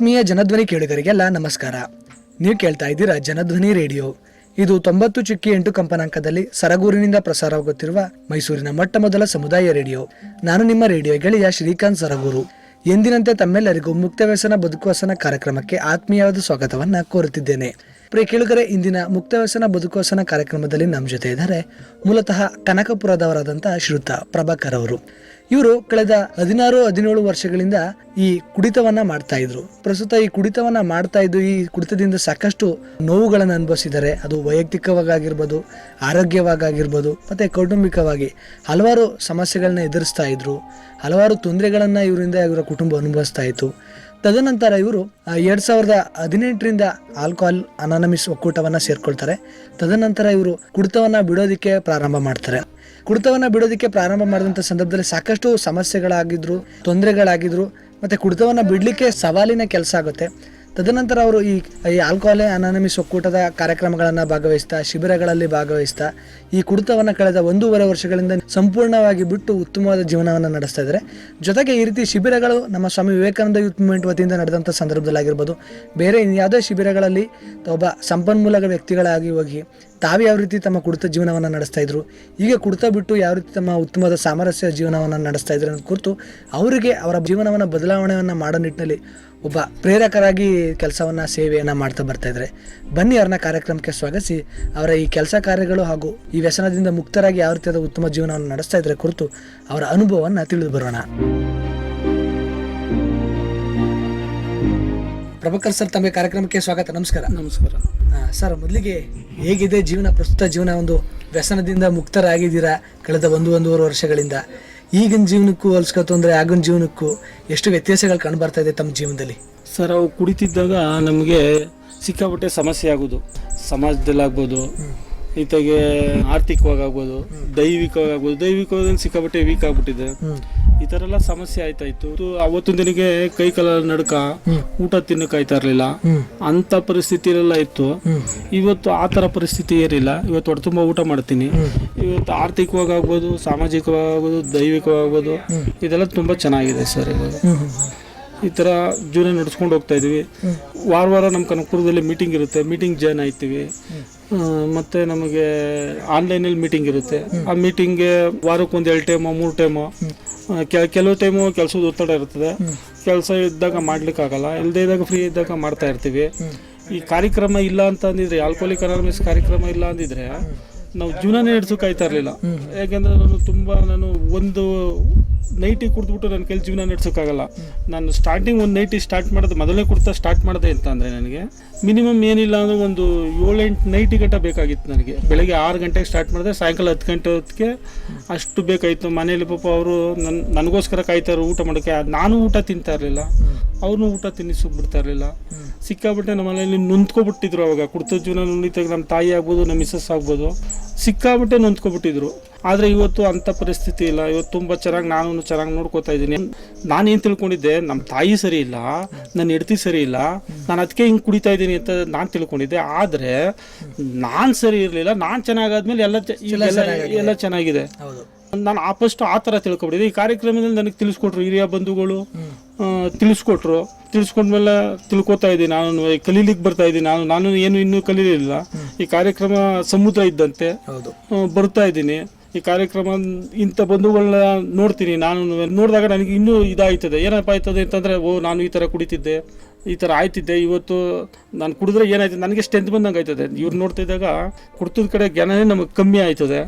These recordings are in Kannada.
ಆತ್ಮೀಯ ಜನಧ್ವನಿ ಕೇಳುಗರಿಗೆಲ್ಲ ನಮಸ್ಕಾರ. ನೀವು ಕೇಳ್ತಾ ಇದ್ದೀರಾ ಜನಧ್ವನಿ ರೇಡಿಯೋ. ಇದು ತೊಂಬತ್ತು ಚುಕ್ಕಿ ಎಂಟು ಕಂಪನಾಂಕದಲ್ಲಿ ಸರಗೂರಿನಿಂದ ಪ್ರಸಾರವಾಗುತ್ತಿರುವ ಮೈಸೂರಿನ ಮೊಟ್ಟ ಮೊದಲ ಸಮುದಾಯ ರೇಡಿಯೋ. ನಾನು ನಿಮ್ಮ ರೇಡಿಯೋ ಗೆಳೆಯ ಶ್ರೀಕಾಂತ್ ಸರಗೂರು. ಎಂದಿನಂತೆ ತಮ್ಮೆಲ್ಲರಿಗೂ ಮುಕ್ತ ವ್ಯಸನ ಬದುಕುವಸನ ಕಾರ್ಯಕ್ರಮಕ್ಕೆ ಆತ್ಮೀಯವಾದ ಸ್ವಾಗತವನ್ನ ಕೋರುತ್ತಿದ್ದೇನೆ. ಪ್ರಿಯ ಕೇಳುಗರೆ, ಇಂದಿನ ಮುಕ್ತ ವ್ಯಸನ ಬದುಕುವಸನ ಕಾರ್ಯಕ್ರಮದಲ್ಲಿ ನಮ್ಮ ಜೊತೆ ಇದ್ದಾರೆ ಮೂಲತಃ ಕನಕಪುರದವರಾದಂತಹ ಶ್ರುತ ಪ್ರಭಾಕರ್ ಅವರು. ಇವರು ಕಳೆದ ಹದಿನಾರು, ಹದಿನೇಳು ವರ್ಷಗಳಿಂದ ಈ ಕುಡಿತವನ್ನ ಮಾಡ್ತಾ ಇದ್ರು. ಪ್ರಸ್ತುತ ಈ ಕುಡಿತವನ್ನ ಮಾಡ್ತಾ ಇದ್ದು, ಈ ಕುಡಿತದಿಂದ ಸಾಕಷ್ಟು ನೋವುಗಳನ್ನು ಅನುಭವಿಸಿದ್ದಾರೆ. ಅದು ವೈಯಕ್ತಿಕವಾಗಿರ್ಬೋದು, ಆರೋಗ್ಯವಾಗಿರ್ಬೋದು, ಮತ್ತೆ ಕೌಟುಂಬಿಕವಾಗಿ ಹಲವಾರು ಸಮಸ್ಯೆಗಳನ್ನ ಎದುರಿಸ್ತಾ ಇದ್ರು. ಹಲವಾರು ತೊಂದರೆಗಳನ್ನ ಇವರಿಂದ ಇವರ ಕುಟುಂಬ ಅನುಭವಿಸ್ತಾ ಇತ್ತು. ತದನಂತರ ಇವರು ಎರಡು ಸಾವಿರದ ಹದಿನೆಂಟರಿಂದ ಆಲ್ಕೋಹಾಲ್ ಅನಾನಮಿಸ್ ಒಕ್ಕೂಟವನ್ನ ಸೇರ್ಕೊಳ್ತಾರೆ. ತದನಂತರ ಇವರು ಕುಡಿತವನ್ನ ಬಿಡೋದಿಕ್ಕೆ ಪ್ರಾರಂಭ ಮಾಡ್ತಾರೆ. ಕುಡಿತವನ್ನ ಬಿಡೋದಕ್ಕೆ ಪ್ರಾರಂಭ ಮಾಡಿದಂಥ ಸಂದರ್ಭದಲ್ಲಿ ಸಾಕಷ್ಟು ಸಮಸ್ಯೆಗಳಾಗಿದ್ರು, ತೊಂದರೆಗಳಾಗಿದ್ರು, ಮತ್ತೆ ಕುಡಿತವನ್ನ ಬಿಡಲಿಕ್ಕೆ ಸವಾಲಿನ ಕೆಲಸ ಆಗುತ್ತೆ. ತದನಂತರ ಅವರು ಈ ಈ ಆಲ್ಕೋಹಾಲ್ ಅನಾನಮಿಸ್ ಒಕ್ಕೂಟದ ಕಾರ್ಯಕ್ರಮಗಳನ್ನು ಭಾಗವಹಿಸ್ತಾ, ಶಿಬಿರಗಳಲ್ಲಿ ಭಾಗವಹಿಸ್ತಾ, ಈ ಕುಡಿತವನ್ನು ಕಳೆದ ಒಂದೂವರೆ ವರ್ಷಗಳಿಂದ ಸಂಪೂರ್ಣವಾಗಿ ಬಿಟ್ಟು ಉತ್ತಮವಾದ ಜೀವನವನ್ನು ನಡೆಸ್ತಾ ಇದ್ದಾರೆ. ಜೊತೆಗೆ ಈ ರೀತಿ ಶಿಬಿರಗಳು ನಮ್ಮ ಸ್ವಾಮಿ ವಿವೇಕಾನಂದ ಯೂತ್ ಮೂವ್ಮೆಂಟ್ ವತಿಯಿಂದ ನಡೆದಂಥ ಸಂದರ್ಭದಲ್ಲಾಗಿರ್ಬೋದು. ಬೇರೆ ಯಾವುದೇ ಶಿಬಿರಗಳಲ್ಲಿ ಒಬ್ಬ ಸಂಪನ್ಮೂಲ ವ್ಯಕ್ತಿಗಳಾಗಿ ಹೋಗಿ ತಾವು ಯಾವ ರೀತಿ ತಮ್ಮ ಕುಡಿತ ಜೀವನವನ್ನು ನಡೆಸ್ತಾ ಇದ್ರು ಈಗ ಕುಡಿತ ಬಿಟ್ಟು ಯಾವ ರೀತಿ ತಮ್ಮ ಉತ್ತಮವಾದ ಸಾಮರಸ್ಯ ಜೀವನವನ್ನು ನಡೆಸ್ತಾ ಇದ್ರು ಅನ್ನೋದು ಕುರಿತು ಅವರಿಗೆ ಅವರ ಜೀವನವನ್ನು ಬದಲಾವಣೆಯನ್ನು ಮಾಡೋ ನಿಟ್ಟಿನಲ್ಲಿ ಒಬ್ಬ ಪ್ರೇರಕರಾಗಿ ಕೆಲಸವನ್ನು ಸೇವೆಯನ್ನು ಮಾಡ್ತಾ ಬರ್ತಾ ಇದ್ದಾರೆ ಬನ್ನಿ ಅವ್ರನ್ನ ಕಾರ್ಯಕ್ರಮಕ್ಕೆ ಸ್ವಾಗತಿಸಿ. ಅವರ ಈ ಕೆಲಸ ಕಾರ್ಯಗಳು ಹಾಗೂ ಈ ವ್ಯಸನದಿಂದ ಮುಕ್ತರಾಗಿ ಯಾವ ರೀತಿಯಾದ ಉತ್ತಮ ಜೀವನವನ್ನು ನಡೆಸ್ತಾ ಇದ್ದಾರೆ ಕುರಿತು ಅವರ ಅನುಭವವನ್ನು ತಿಳಿದು ಬರೋಣ. ಪ್ರಭಾಕರ್ ಸರ್ ತಮಗೆ ಕಾರ್ಯಕ್ರಮಕ್ಕೆ ಸ್ವಾಗತ ನಮಸ್ಕಾರ. ನಮಸ್ಕಾರ. ಸರ್ ಮೊದಲಿಗೆ ಹೇಗಿದೆ ಜೀವನ ಪ್ರಸ್ತುತ ಜೀವನ ಒಂದು ವ್ಯಸನದಿಂದ ಮುಕ್ತರಾಗಿದ್ದೀರಾ? ಕಳೆದ ಒಂದು ಒಂದೂವರೆ ವರ್ಷಗಳಿಂದ. ಈಗಿನ ಜೀವನಕ್ಕೂ ಹೋಲಿಸ್ಕೊತು ಅಂದರೆ ಆಗಿನ ಜೀವನಕ್ಕೂ ಎಷ್ಟು ವ್ಯತ್ಯಾಸಗಳು ಕಂಡುಬರ್ತಾ ಇದೆ ತಮ್ಮ ಜೀವನದಲ್ಲಿ? ಸರ್ ಅವು ಕುಡಿತಿದ್ದಾಗ ನಮಗೆ ಸಿಕ್ಕಾಪಟ್ಟೆ ಸಮಸ್ಯೆ ಆಗೋದು. ಸಮಾಜದಲ್ಲಾಗ್ಬೋದು ಈತಗೆ ಆರ್ಥಿಕವಾಗಿ ಆಗ್ಬೋದು ದೈವಿಕವಾಗಿ ಆಗ್ಬೋದು ದೈವಿಕವಾಗಿ ಸಿಕ್ಕಾಪಟ್ಟೆ ವೀಕ್ ಆಗ್ಬಿಟ್ಟಿದೆ. ಈ ಥರ ಎಲ್ಲ ಸಮಸ್ಯೆ ಆಯ್ತಾ ಇತ್ತು. ಅವತ್ತಿನ ದಿನಕ್ಕೆ ಕೈ ಕಾಲ ನಡ್ಕ ಊಟ ತಿನ್ನಕ್ ಆಯ್ತಾ ಇರ್ಲಿಲ್ಲ. ಅಂತ ಪರಿಸ್ಥಿತಿಲೆಲ್ಲ ಇತ್ತು. ಇವತ್ತು ಆ ಥರ ಪರಿಸ್ಥಿತಿ ಏನಿಲ್ಲ. ಇವತ್ತು ಹೊಟ್ಟೆ ತುಂಬಾ ಊಟ ಮಾಡ್ತೀನಿ. ಇವತ್ತು ಆರ್ಥಿಕವಾಗಿ ಆಗ್ಬೋದು ಸಾಮಾಜಿಕವಾಗ್ಬೋದು ದೈವಿಕವಾಗ್ಬೋದು ಇದೆಲ್ಲ ತುಂಬ ಚೆನ್ನಾಗಿದೆ ಸರ್. ಇವಾಗ ಈ ಥರ ಜೀವನ ನಡೆಸ್ಕೊಂಡು ಹೋಗ್ತಾ ಇದೀವಿ. ವಾರ ವಾರ ನಮ್ಮ ಕನಕಪುರದಲ್ಲಿ ಮೀಟಿಂಗ್ ಇರುತ್ತೆ. ಮೀಟಿಂಗ್ ಜಾಯ್ನ್ ಆಯ್ತೀವಿ. ಮತ್ತೆ ನಮಗೆ ಆನ್ಲೈನಲ್ಲಿ ಮೀಟಿಂಗ್ ಇರುತ್ತೆ. ಆ ಮೀಟಿಂಗ್ಗೆ ವಾರಕ್ಕೆ ಒಂದ್ ಎರಡು ಟೈಮು ಮೂರು ಟೈಮು ಕೆಲವು ಟೈಮು ಕೆಲಸದ ಒತ್ತಡ ಇರ್ತದೆ. ಕೆಲಸ ಇದ್ದಾಗ ಮಾಡ್ಲಿಕ್ಕೆ ಆಗಲ್ಲ. ಇಲ್ಲದೇ ಇದ್ದಾಗ ಫ್ರೀ ಇದ್ದಾಗ ಮಾಡ್ತಾ ಇರ್ತೀವಿ. ಈ ಕಾರ್ಯಕ್ರಮ ಇಲ್ಲ ಅಂತ ಅಂದಿದ್ರೆ ಆಲ್ಕೋಲಿಕ್ ಅನಾನಮಿಸ್ ಕಾರ್ಯಕ್ರಮ ಇಲ್ಲ ಅಂದಿದ್ರೆ ನಾವು ಜೀವನನೇ ನಡೆಸೋಕೆ ಆಯ್ತಾ ಇರಲಿಲ್ಲ. ಯಾಕೆಂದ್ರೆ ನಾನು ತುಂಬ ನಾನು ಒಂದು ನೈಟಿ ಕುಡಿದ್ಬಿಟ್ಟು ನನ್ನ ಕೈಲಿ ಜೀವನ ನಡೆಸೋಕ್ಕಾಗಲ್ಲ. ನಾನು ಸ್ಟಾರ್ಟಿಂಗ್ ಒಂದು ನೈಟಿ ಸ್ಟಾರ್ಟ್ ಮಾಡೋದು ಮೊದಲೇ ಕುಡ್ತಾ ಸ್ಟಾರ್ಟ್ ಮಾಡಿದೆ ಅಂತ ಅಂದರೆ ನನಗೆ ಮಿನಿಮಮ್ ಏನಿಲ್ಲ ಅಂದರೆ ಒಂದು ಏಳೆಂಟು ನೈಟಿ ಗಂಟೆ ಬೇಕಾಗಿತ್ತು ನನಗೆ. ಬೆಳಗ್ಗೆ ಆರು ಗಂಟೆಗೆ ಸ್ಟಾರ್ಟ್ ಮಾಡಿದೆ, ಸಾಯಂಕಾಲ ಹತ್ತು ಗಂಟೆ ಹೊತ್ತಿಗೆ ಅಷ್ಟು ಬೇಕಾಯಿತು. ಮನೇಲಿ ಪಾಪ ಅವರು ನನ್ನ ನನಗೋಸ್ಕರ ಕಾಯ್ತಾರೆ ಊಟ ಮಾಡೋಕ್ಕೆ. ನಾನು ಊಟ ತಿಂತಾ ಇರಲಿಲ್ಲ. ಅವ್ರನ್ನೂ ಊಟ ತಿನ್ನಿಸೋಕೆ ಬಿಡ್ತಾ ಇರಲಿಲ್ಲ. ಸಿಕ್ಕಾಬಿಟ್ಟೆ ನಮ್ಮ ಮನೆಯಲ್ಲಿ ನೊಂದ್ಕೊಬಿಟ್ಟಿದ್ರು ಅವಾಗ. ಕುಡ್ತ ಜೀವನ ನುಣಿತಾಗ ನಮ್ಮ ತಾಯಿ ಆಗ್ಬೋದು ನಮ್ಮ ಮಿಸ್ಸಸ್ ಆಗ್ಬೋದು. ಸಿಕ್ಕಾಬಿಟ್ಟೆ ನೊಂದ್ಕೊಬಿಟ್ಟಿದ್ರು. ಆದರೆ ಇವತ್ತು ಅಂಥ ಪರಿಸ್ಥಿತಿ ಇಲ್ಲ. ಇವತ್ತು ತುಂಬ ಚೆನ್ನಾಗಿ ನಾನು ಚೆನ್ನಾಗಿ ನೋಡ್ಕೋತಾ ಇದ್ದೀನಿ. ನಾನೇನು ತಿಳ್ಕೊಂಡಿದ್ದೆ? ನಮ್ಮ ತಾಯಿ ಸರಿ ಇಲ್ಲ. ನನ್ನ ಹೆಡ್ತಿ ಸರಿ ಇಲ್ಲ. ನಾನು ಅದಕ್ಕೆ ಹಿಂಗೆ ಕುಡಿತಾ ಇದ್ದೀನಿ ಅಂತ ನಾನು ತಿಳ್ಕೊಂಡಿದ್ದೆ. ಆದರೆ ನಾನು ಸರಿ ಇರಲಿಲ್ಲ. ನಾನು ಚೆನ್ನಾಗಾದ್ಮೇಲೆ ಎಲ್ಲ ಎಲ್ಲ ಎಲ್ಲ ಚೆನ್ನಾಗಿದೆ. ಹೌದು. ನಾನು ಆಪಸ್ಟ್ ಆ ಥರ ತಿಳ್ಕೊಬಿಟ್ಟಿದ್ದೆ ಈ ಕಾರ್ಯಕ್ರಮದಲ್ಲಿ ನನಗೆ ತಿಳಿಸ್ಕೊಟ್ರು ಹಿರಿಯ ಬಂಧುಗಳು. ತಿಳಿಸ್ಕೊಟ್ರು. ತಿಳಿಸ್ಕೊಂಡ್ಮೇಲೆ ತಿಳ್ಕೊತಾ ಇದ್ದೀನಿ ನಾನು ಕಲೀಲಿಕ್ಕೆ ಬರ್ತಾ ಇದ್ದೀನಿ. ನಾನು ನಾನು ಏನು ಇನ್ನೂ ಕಲೀಲಿಲ್ಲ. ಈ ಕಾರ್ಯಕ್ರಮ ಸಮುದ್ರ ಇದ್ದಂತೆ ಬರ್ತಾ ಇದ್ದೀನಿ. ಈ ಕಾರ್ಯಕ್ರಮ ಇಂಥ ಬಂಧುಗಳನ್ನ ನೋಡ್ತೀನಿ. ನಾನು ನೋಡಿದಾಗ ನನಗೆ ಇನ್ನೂ ಇದಾಯ್ತದೆ. ಏನಪ್ಪ ಆಯ್ತದೆ ಅಂತಂದರೆ ಓ ನಾನು ಈ ಥರ ಕುಡಿತಿದ್ದೆ. ಈ ಥರ ಆಯ್ತಿದ್ದೆ. ಇವತ್ತು ನಾನು ಕುಡಿದ್ರೆ ಏನಾಯ್ತು? ನನಗೆ ಸ್ಟ್ರೆಂತ್ ಬಂದಂಗೆ ಆಯ್ತದೆ. ಇವ್ರು ನೋಡ್ತಾ ಇದ್ದಾಗ ಕುಡ್ತದ ಕಡೆ ಜ್ಞಾನನೇ ನಮಗೆ ಕಮ್ಮಿ ಆಯ್ತದೆ.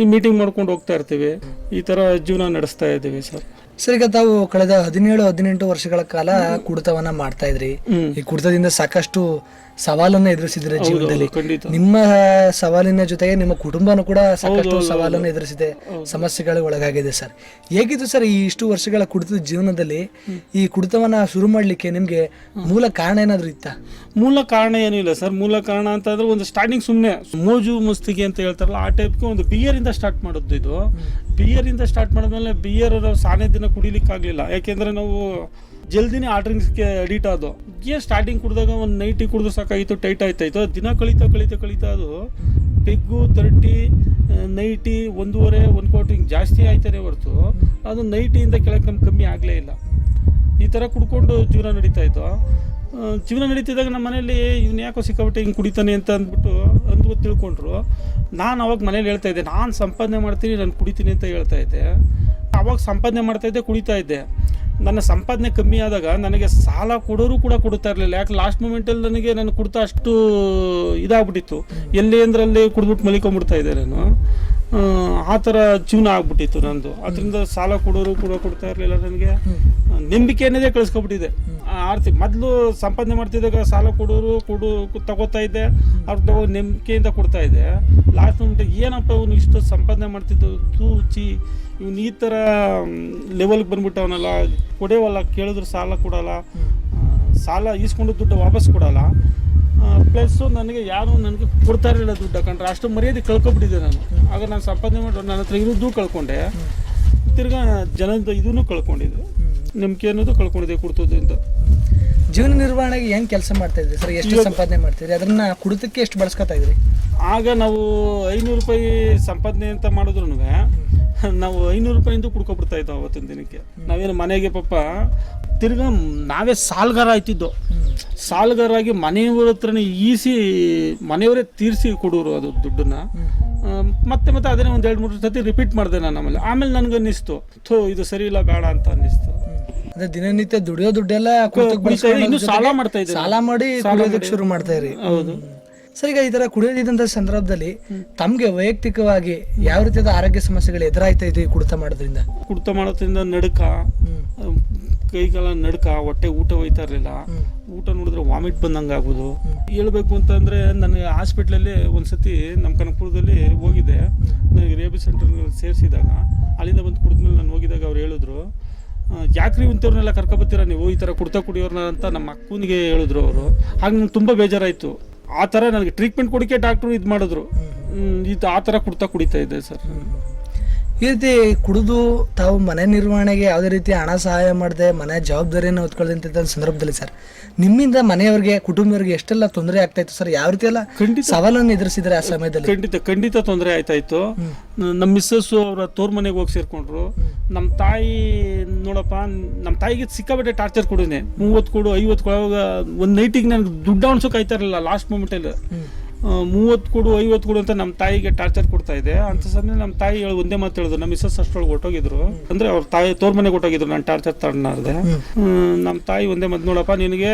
ಈ ಮೀಟಿಂಗ್ ಮಾಡ್ಕೊಂಡು ಹೋಗ್ತಾ ಇರ್ತೀವಿ. ಈ ಥರ ಜೀವನ ನಡೆಸ್ತಾ ಇದ್ದೀವಿ ಸರ್. ಸರ್ ಈಗ ತಾವು ಕಳೆದ ಹದಿನೇಳು ಹದಿನೆಂಟು ವರ್ಷಗಳ ಕಾಲ ಕುಡಿತವನ್ನ ಮಾಡ್ತಾ ಇದ್ರಿ. ಈ ಕುಡಿತದಿಂದ ಸಾಕಷ್ಟು ಸವಾಲನ್ನ ಎದುರಿಸಿದ್ರೆ ಜೀವನದಲ್ಲಿ. ನಿಮ್ಮ ಸವಾಲಿನ ಜೊತೆಗೆ ನಿಮ್ಮ ಕುಟುಂಬನೂ ಕೂಡ ಸಾಕಷ್ಟು ಸವಾಲನ್ನು ಎದುರಿಸಿದೆ. ಸಮಸ್ಯೆಗಳಿಗೆ ಒಳಗಾಗಿದೆ ಸರ್. ಹೇಗಿದ್ದು ಸರ್ ಈ ಇಷ್ಟು ವರ್ಷಗಳ ಕುಡಿತದ ಜೀವನದಲ್ಲಿ ಈ ಕುಡಿತವನ್ನ ಶುರು ಮಾಡ್ಲಿಕ್ಕೆ ನಿಮ್ಗೆ ಮೂಲ ಕಾರಣ ಏನಾದ್ರು ಇತ್ತ? ಮೂಲ ಕಾರಣ ಏನೂ ಇಲ್ಲ ಸರ್. ಮೂಲ ಕಾರಣ ಅಂತಂದ್ರೆ ಒಂದು ಸ್ಟಾರ್ಟಿಂಗ್ ಸುಮ್ಮನೆ ಮೋಜು ಮುಸ್ತಿಗೆ ಅಂತ ಹೇಳ್ತಾರಲ್ಲ ಆ ಟೈಪ್ಗೆ ಒಂದು ಬಿಯರಿಂದ ಸ್ಟಾರ್ಟ್ ಮಾಡೋದು ಇದು. ಬಿಯರಿಂದ ಸ್ಟಾರ್ಟ್ ಮಾಡಿದ್ಮೇಲೆ ಬಿಯರ್ ಸಾನೇ ದಿನ ಕುಡಿಲಿಕ್ಕಾಗಲಿಲ್ಲ. ಯಾಕೆಂದ್ರೆ ನಾವು ಜಲ್ದಿನೇ ಆ ಡ್ರಿಂಕ್ಸ್ಗೆ ಅಡಿಟ್ ಆದೋ. ಏ ಸ್ಟಾರ್ಟಿಂಗ್ ಕುಡಿದಾಗ ಒಂದು ನೈಟಿ ಕುಡಿದ್ರೆ ಸಾಕಾಗಿತ್ತು ಟೈಟ್ ಆಯ್ತಾಯಿತ್ತು ದಿನ ಕಳೀತಾ ಕಳೀತಾ ಕಳೀತಾ ಅದು. ಪೆಗ್ಗು ತರ್ಟಿ ನೈಟಿ ಒಂದೂವರೆ ಒಂದು ಕೋಟಿ ಹಿಂಗೆ ಜಾಸ್ತಿ ಆಯ್ತಾರೆ ಹೊರತು. ಅದು ನೈಟಿಯಿಂದ ಕೆಳಗೆ ನಮ್ಗೆ ಕಮ್ಮಿ ಆಗಲೇ ಇಲ್ಲ. ಈ ಥರ ಕುಡ್ಕೊಂಡು ಜೀವನ ನಡೀತಾ ಇತ್ತು. ಜೀವನ ನಡೀತಿದ್ದಾಗ ನಮ್ಮ ಮನೇಲಿ ಇವ್ನು ಯಾಕೋ ಸಿಕ್ಕಾಬಿಟ್ಟೆ ಹಿಂಗೆ ಕುಡಿತಾನೆ ಅಂತ ಅಂದ್ಬಿಟ್ಟು ಅಂದ್ಬಿಟ್ಟು ತಿಳ್ಕೊಂಡ್ರು. ನಾನು ಅವಾಗ ಮನೇಲಿ ಹೇಳ್ತಾ ಇದ್ದೆ, ನಾನು ಸಂಪಾದನೆ ಮಾಡ್ತೀನಿ, ನಾನು ಕುಡಿತೀನಿ ಅಂತ ಹೇಳ್ತಾ ಇದ್ದೆ. ಅವಾಗ ಸಂಪಾದನೆ ಮಾಡ್ತಾ ಇದ್ದೆ, ಕುಡಿತಾ ಇದ್ದೆ. ನನ್ನ ಸಂಪಾದನೆ ಕಮ್ಮಿ ಆದಾಗ ನನಗೆ ಸಾಲ ಕೊಡೋರು ಕೂಡ ಕೊಡ್ತಾ ಇರಲಿಲ್ಲ. ಯಾಕೆ ಲಾಸ್ಟ್ ಮೂಮೆಂಟಲ್ಲಿ ನನಗೆ ನಾನು ಕುಡ್ತಾ ಅಷ್ಟು ಇದಾಗ್ಬಿಟ್ಟಿತ್ತು. ಎಲ್ಲಿ ಅಂದ್ರಲ್ಲಿ ಕುಡ್ಬಿಟ್ಟು ಮಲಿಕೊಂಡ್ಬಿಡ್ತಾ ಇದ್ದೆ ನಾನು. ಆ, ಥರ ಜೀವನ ಆಗ್ಬಿಟ್ಟಿತ್ತು ನಂದು. ಅದರಿಂದ ಸಾಲ ಕೊಡೋರು ಕೂಡ ಕೊಡ್ತಾ ಇರಲಿಲ್ಲ ನನಗೆ. ನಂಬಿಕೆ ಅನ್ನೋದೇ ಕಳಿಸ್ಕೊಬಿಟ್ಟಿದೆ. ಆರ್ತಿ ಮೊದಲು ಸಂಪಾದನೆ ಮಾಡ್ತಿದ್ದಾಗ ಸಾಲ ಕೊಡೋರು ಕೊಡು ತಗೋತಾ ಇದ್ದೆ. ಅವ್ರು ತಗೋ ನಂಬಿಕೆಯಿಂದ ಕೊಡ್ತಾ ಇದ್ದೆ. ಲಾಸ್ಟ್ ಮೂಮೆಂಟ್ ಏನಪ್ಪ ಇವನು ಇಷ್ಟು ಸಂಪಾದನೆ ಮಾಡ್ತಿದ್ದು? ತೂ, ಚಿ. ಇವ್ನು ಈ ಥರ ಲೆವೆಲ್ಗೆ ಬಂದ್ಬಿಟ್ಟವನಲ್ಲ. ಕೊಡೇವಲ್ಲ, ಕೇಳಿದ್ರು ಸಾಲ ಕೊಡೋಲ್ಲ. ಸಾಲ ಈಸ್ಕೊಂಡು ದುಡ್ಡು ವಾಪಸ್ ಕೊಡೋಲ್ಲ. ಪ್ಲಸ್ಸು ನನಗೆ ಯಾರು ನನಗೆ ಕೊಡ್ತಾ ಇರಲಿಲ್ಲ ದುಡ್ಡು. ಹಾಕೊಂಡ್ರೆ ಅಷ್ಟು ಮರ್ಯಾದೆ ಕಳ್ಕೊಬಿಟ್ಟಿದ್ದೆ ನಾನು. ಆಗ ನಾನು ಸಂಪಾದನೆ ಮಾಡಿ ನನ್ನ ಹತ್ರ ಇರೋದು ಕಳ್ಕೊಂಡೆ. ತಿರ್ಗಾ ಜನದ ಇದನ್ನು ಕಳ್ಕೊಂಡಿದ್ದೆ. ನಂಬಿಕೆ ಅನ್ನೋದು ಕಳ್ಕೊಂಡಿದೆ ಕುಡ್ತೋದ್ರಿಂದ. ಜೀವನ ನಿರ್ವಹಣೆಗೆ ಹೆಂಗ್ ಕೆಲಸ ಮಾಡ್ತಾ ಇದ್ರಿ ಸರ್? ಎಷ್ಟು ಸಂಪಾದನೆ ಮಾಡ್ತಿದ್ರಿ ಅದನ್ನ ಕುಡಿತಕ್ಕೆ ಎಷ್ಟು ಬಳಸ್ಕೊತಾ ಇದ್ರಿ ಆಗ ನಾವು ಐನೂರು ರೂಪಾಯಿ ಸಂಪಾದನೆ ಅಂತ ಮಾಡಿದ್ರು ನಾವು ಐನೂರು ರೂಪಾಯಿಂದ ಕುಡ್ಕೊಬಿಡ್ತಾ ಇದ್ದೋ ಅವತ್ತಿನ ದಿನಕ್ಕೆ. ನಾವೇನು ಮನೆಗೆ ಪಾಪ ತಿರ್ಗಾ ನಾವೇ ಸಾಲ್ಗಾರ ಆಯ್ತಿದ್ದೋ. ಸಾಲ್ಗಾರಾಗಿ ಮನೆಯವ್ರ ಹತ್ರನೇ ಈಸಿ ಮನೆಯವರೇ ತೀರಿಸಿ ಕೊಡೋರು ಅದು ದುಡ್ಡನ್ನ. ಮತ್ತೆ ಮತ್ತೆ ಅದನ್ನೇ ಒಂದು ಎರಡು ಮೂರು ಸತಿ ರಿಪೀಟ್ ಮಾಡಿದೆ ನಾನು ಆಮೇಲೆ. ಆಮೇಲೆ ನನಗೆ ಅನ್ನಿಸ್ತು ಥೋ ಇದು ಸರಿ ಇಲ್ಲ ಬೇಡ ಅಂತ ಅನ್ನಿಸ್ತು. ದಿನನಿತ್ಯ ದುಡಿಯೋ ದುಡ್ಡೆಲ್ಲ ಇನ್ನು ಸಾಲ ಮಾಡ್ತಾ ಸಾಲ ಮಾಡಿ ಕುಡಿಯೋದಕ್ಕೆ ಶುರು ಮಾಡ್ತಾ ಇರಿ. ಹೌದು. ಸರ್ ಈಗ ಈ ತರ ಕುಡಿಯೋದಿದ್ದಂತ ಸಂದರ್ಭದಲ್ಲಿ ತಮ್ಗೆ ವೈಯಕ್ತಿಕವಾಗಿ ಯಾವ ರೀತಿಯಾದ ಆರೋಗ್ಯ ಸಮಸ್ಯೆಗಳು ಎದುರಾಯ್ತಾ ಇದೆ ಈ ಕುಡಿತ ಮಾಡೋದ್ರಿಂದ? ಕುಡಿತ ಮಾಡೋದ್ರಿಂದ ನಡುಕ ಹ್ಮ್. ಕೈಗಾಲ ನಡುಕ ಹೊಟ್ಟೆ ಊಟ ಹೋಯ್ತಾ ಇರಲಿಲ್ಲ. ಹ್ಮ್. ಊಟ ನೋಡಿದ್ರೆ ವಾಮಿಟ್ ಬಂದಂಗೆ ಆಗೋದು. ಹೇಳ್ಬೇಕು ಅಂತಂದ್ರೆ ನನಗೆ ಹಾಸ್ಪಿಟ್ಲಲ್ಲಿ ಒಂದ್ಸತಿ ನಮ್ಮ ಕನಕಪುರದಲ್ಲಿ ಹೋಗಿದ್ದೆ. ನನಗೆ ರೇಬಿ ಸೆಂಟರ್ ಸೇರಿಸಿದಾಗ ಅಲ್ಲಿಂದ ಬಂದು ಕುಡಿದ್ಮೇಲೆ ನಾನು ಹೋಗಿದಾಗ ಅವ್ರು ಹೇಳಿದ್ರು ಯಾಕ್ರಿ ಇಂಥವ್ರನ್ನೆಲ್ಲ ಕರ್ಕೊಬತ್ತೀರಾ ನೀವು? ಈ ಥರ ಕುಡ್ತಾ ಕುಡಿಯೋರ್ನ ಅಂತ ನಮ್ಮ ಅಕ್ಕನಿಗೆ ಹೇಳಿದ್ರು ಅವರು. ಹಾಗೆ ನಂಗೆ ತುಂಬ ಬೇಜಾರಾಯಿತು. ಆ ಥರ ನನಗೆ ಟ್ರೀಟ್ಮೆಂಟ್ ಕೊಡೋಕ್ಕೆ ಡಾಕ್ಟ್ರು ಇದು ಮಾಡಿದ್ರು. ಇದು ಆ ಥರ ಕುಡ್ತಾ ಕುಡಿತಾ ಇದ್ದೆ ಸರ್. ಈ ರೀತಿ ಕುಡಿದು ತಾವು ಮನೆ ನಿರ್ವಹಣೆಗೆ ಯಾವುದೇ ರೀತಿ ಹಣ ಸಹಾಯ ಮಾಡದೆ ಮನೆ ಜವಾಬ್ದಾರಿಯನ್ನು ಹೊತ್ಕೊಳ್ದಂತ ಸಂದರ್ಭದಲ್ಲಿ ಸರ್ ನಿಮ್ಮಿಂದ ಮನೆಯವರಿಗೆ ಕುಟುಂಬದವರಿಗೆ ಎಷ್ಟೆಲ್ಲ ತೊಂದರೆ ಆಗ್ತಾ ಇತ್ತು ಸರ್? ಯಾವ ರೀತಿ ಎಲ್ಲ ಖಂಡಿತ. ಸವಾಲನ್ನು ಎದುರಿಸಿದ್ರೆ ಆ ಸಮಯದಲ್ಲಿ? ಖಂಡಿತ ಖಂಡಿತ ತೊಂದರೆ ಆಯ್ತಾಯ್ತು. ನಮ್ಮ ಮಿಸ್ಸಸ್ಸು ಅವರ ತೋರ್ ಮನೆಗೆ ಹೋಗಿ ಸೇರ್ಕೊಂಡ್ರು. ನಮ್ಮ ತಾಯಿ ನೋಡಪ್ಪ ನಮ್ಮ ತಾಯಿಗೆ ಸಿಕ್ಕಾಬಟ್ಟೆ ಟಾರ್ಚರ್ ಕೊಡಿನಿ. ಮೂವತ್ತು ಕೊಡು ಐವತ್ತು ಕೊಡುವಾಗ ಒಂದು ನೈಟಿಗೆ ನನಗೆ ದುಡ್ಡು ಅನ್ಸೋಕೆ ಆಯ್ತಾ ಇರಲಿಲ್ಲ ಲಾಸ್ಟ್ ಮೂಮೆಂಟಲ್ಲಿ ಮೂವತ್ತು ಕೊಡು ಐವತ್ತು ಕೊಡು ಅಂತ ನಮ್ಮ ತಾಯಿಗೆ ಟಾರ್ಚರ್ ಕೊಡ್ತಾ ಇದೆ. ಅಂತ ಸಮಯ ನಮ್ಮ ತಾಯಿ ಹೇಳಿ ಒಂದೇ ಮಾತು ಹೇಳಿದ್ರು. ನಮ್ಮ ಮಿಸ್ಸಸ್ ಅಷ್ಟೊಳಗೆ ಹೊಟ್ಟೋಗಿದ್ರು ಅಂದ್ರೆ ಅವ್ರ ತಾಯಿ ತೋರ್ ಮನೆಗೆ ಹೊಟ್ಟೋಗಿದ್ರು ನಾನು ಟಾರ್ಚರ್ ತಗೊಂಡಾರ್ದೆ ನಮ್ಮ ತಾಯಿ ಒಂದೇ ಮಾತು ನೋಡಪ್ಪ ನಿನಗೆ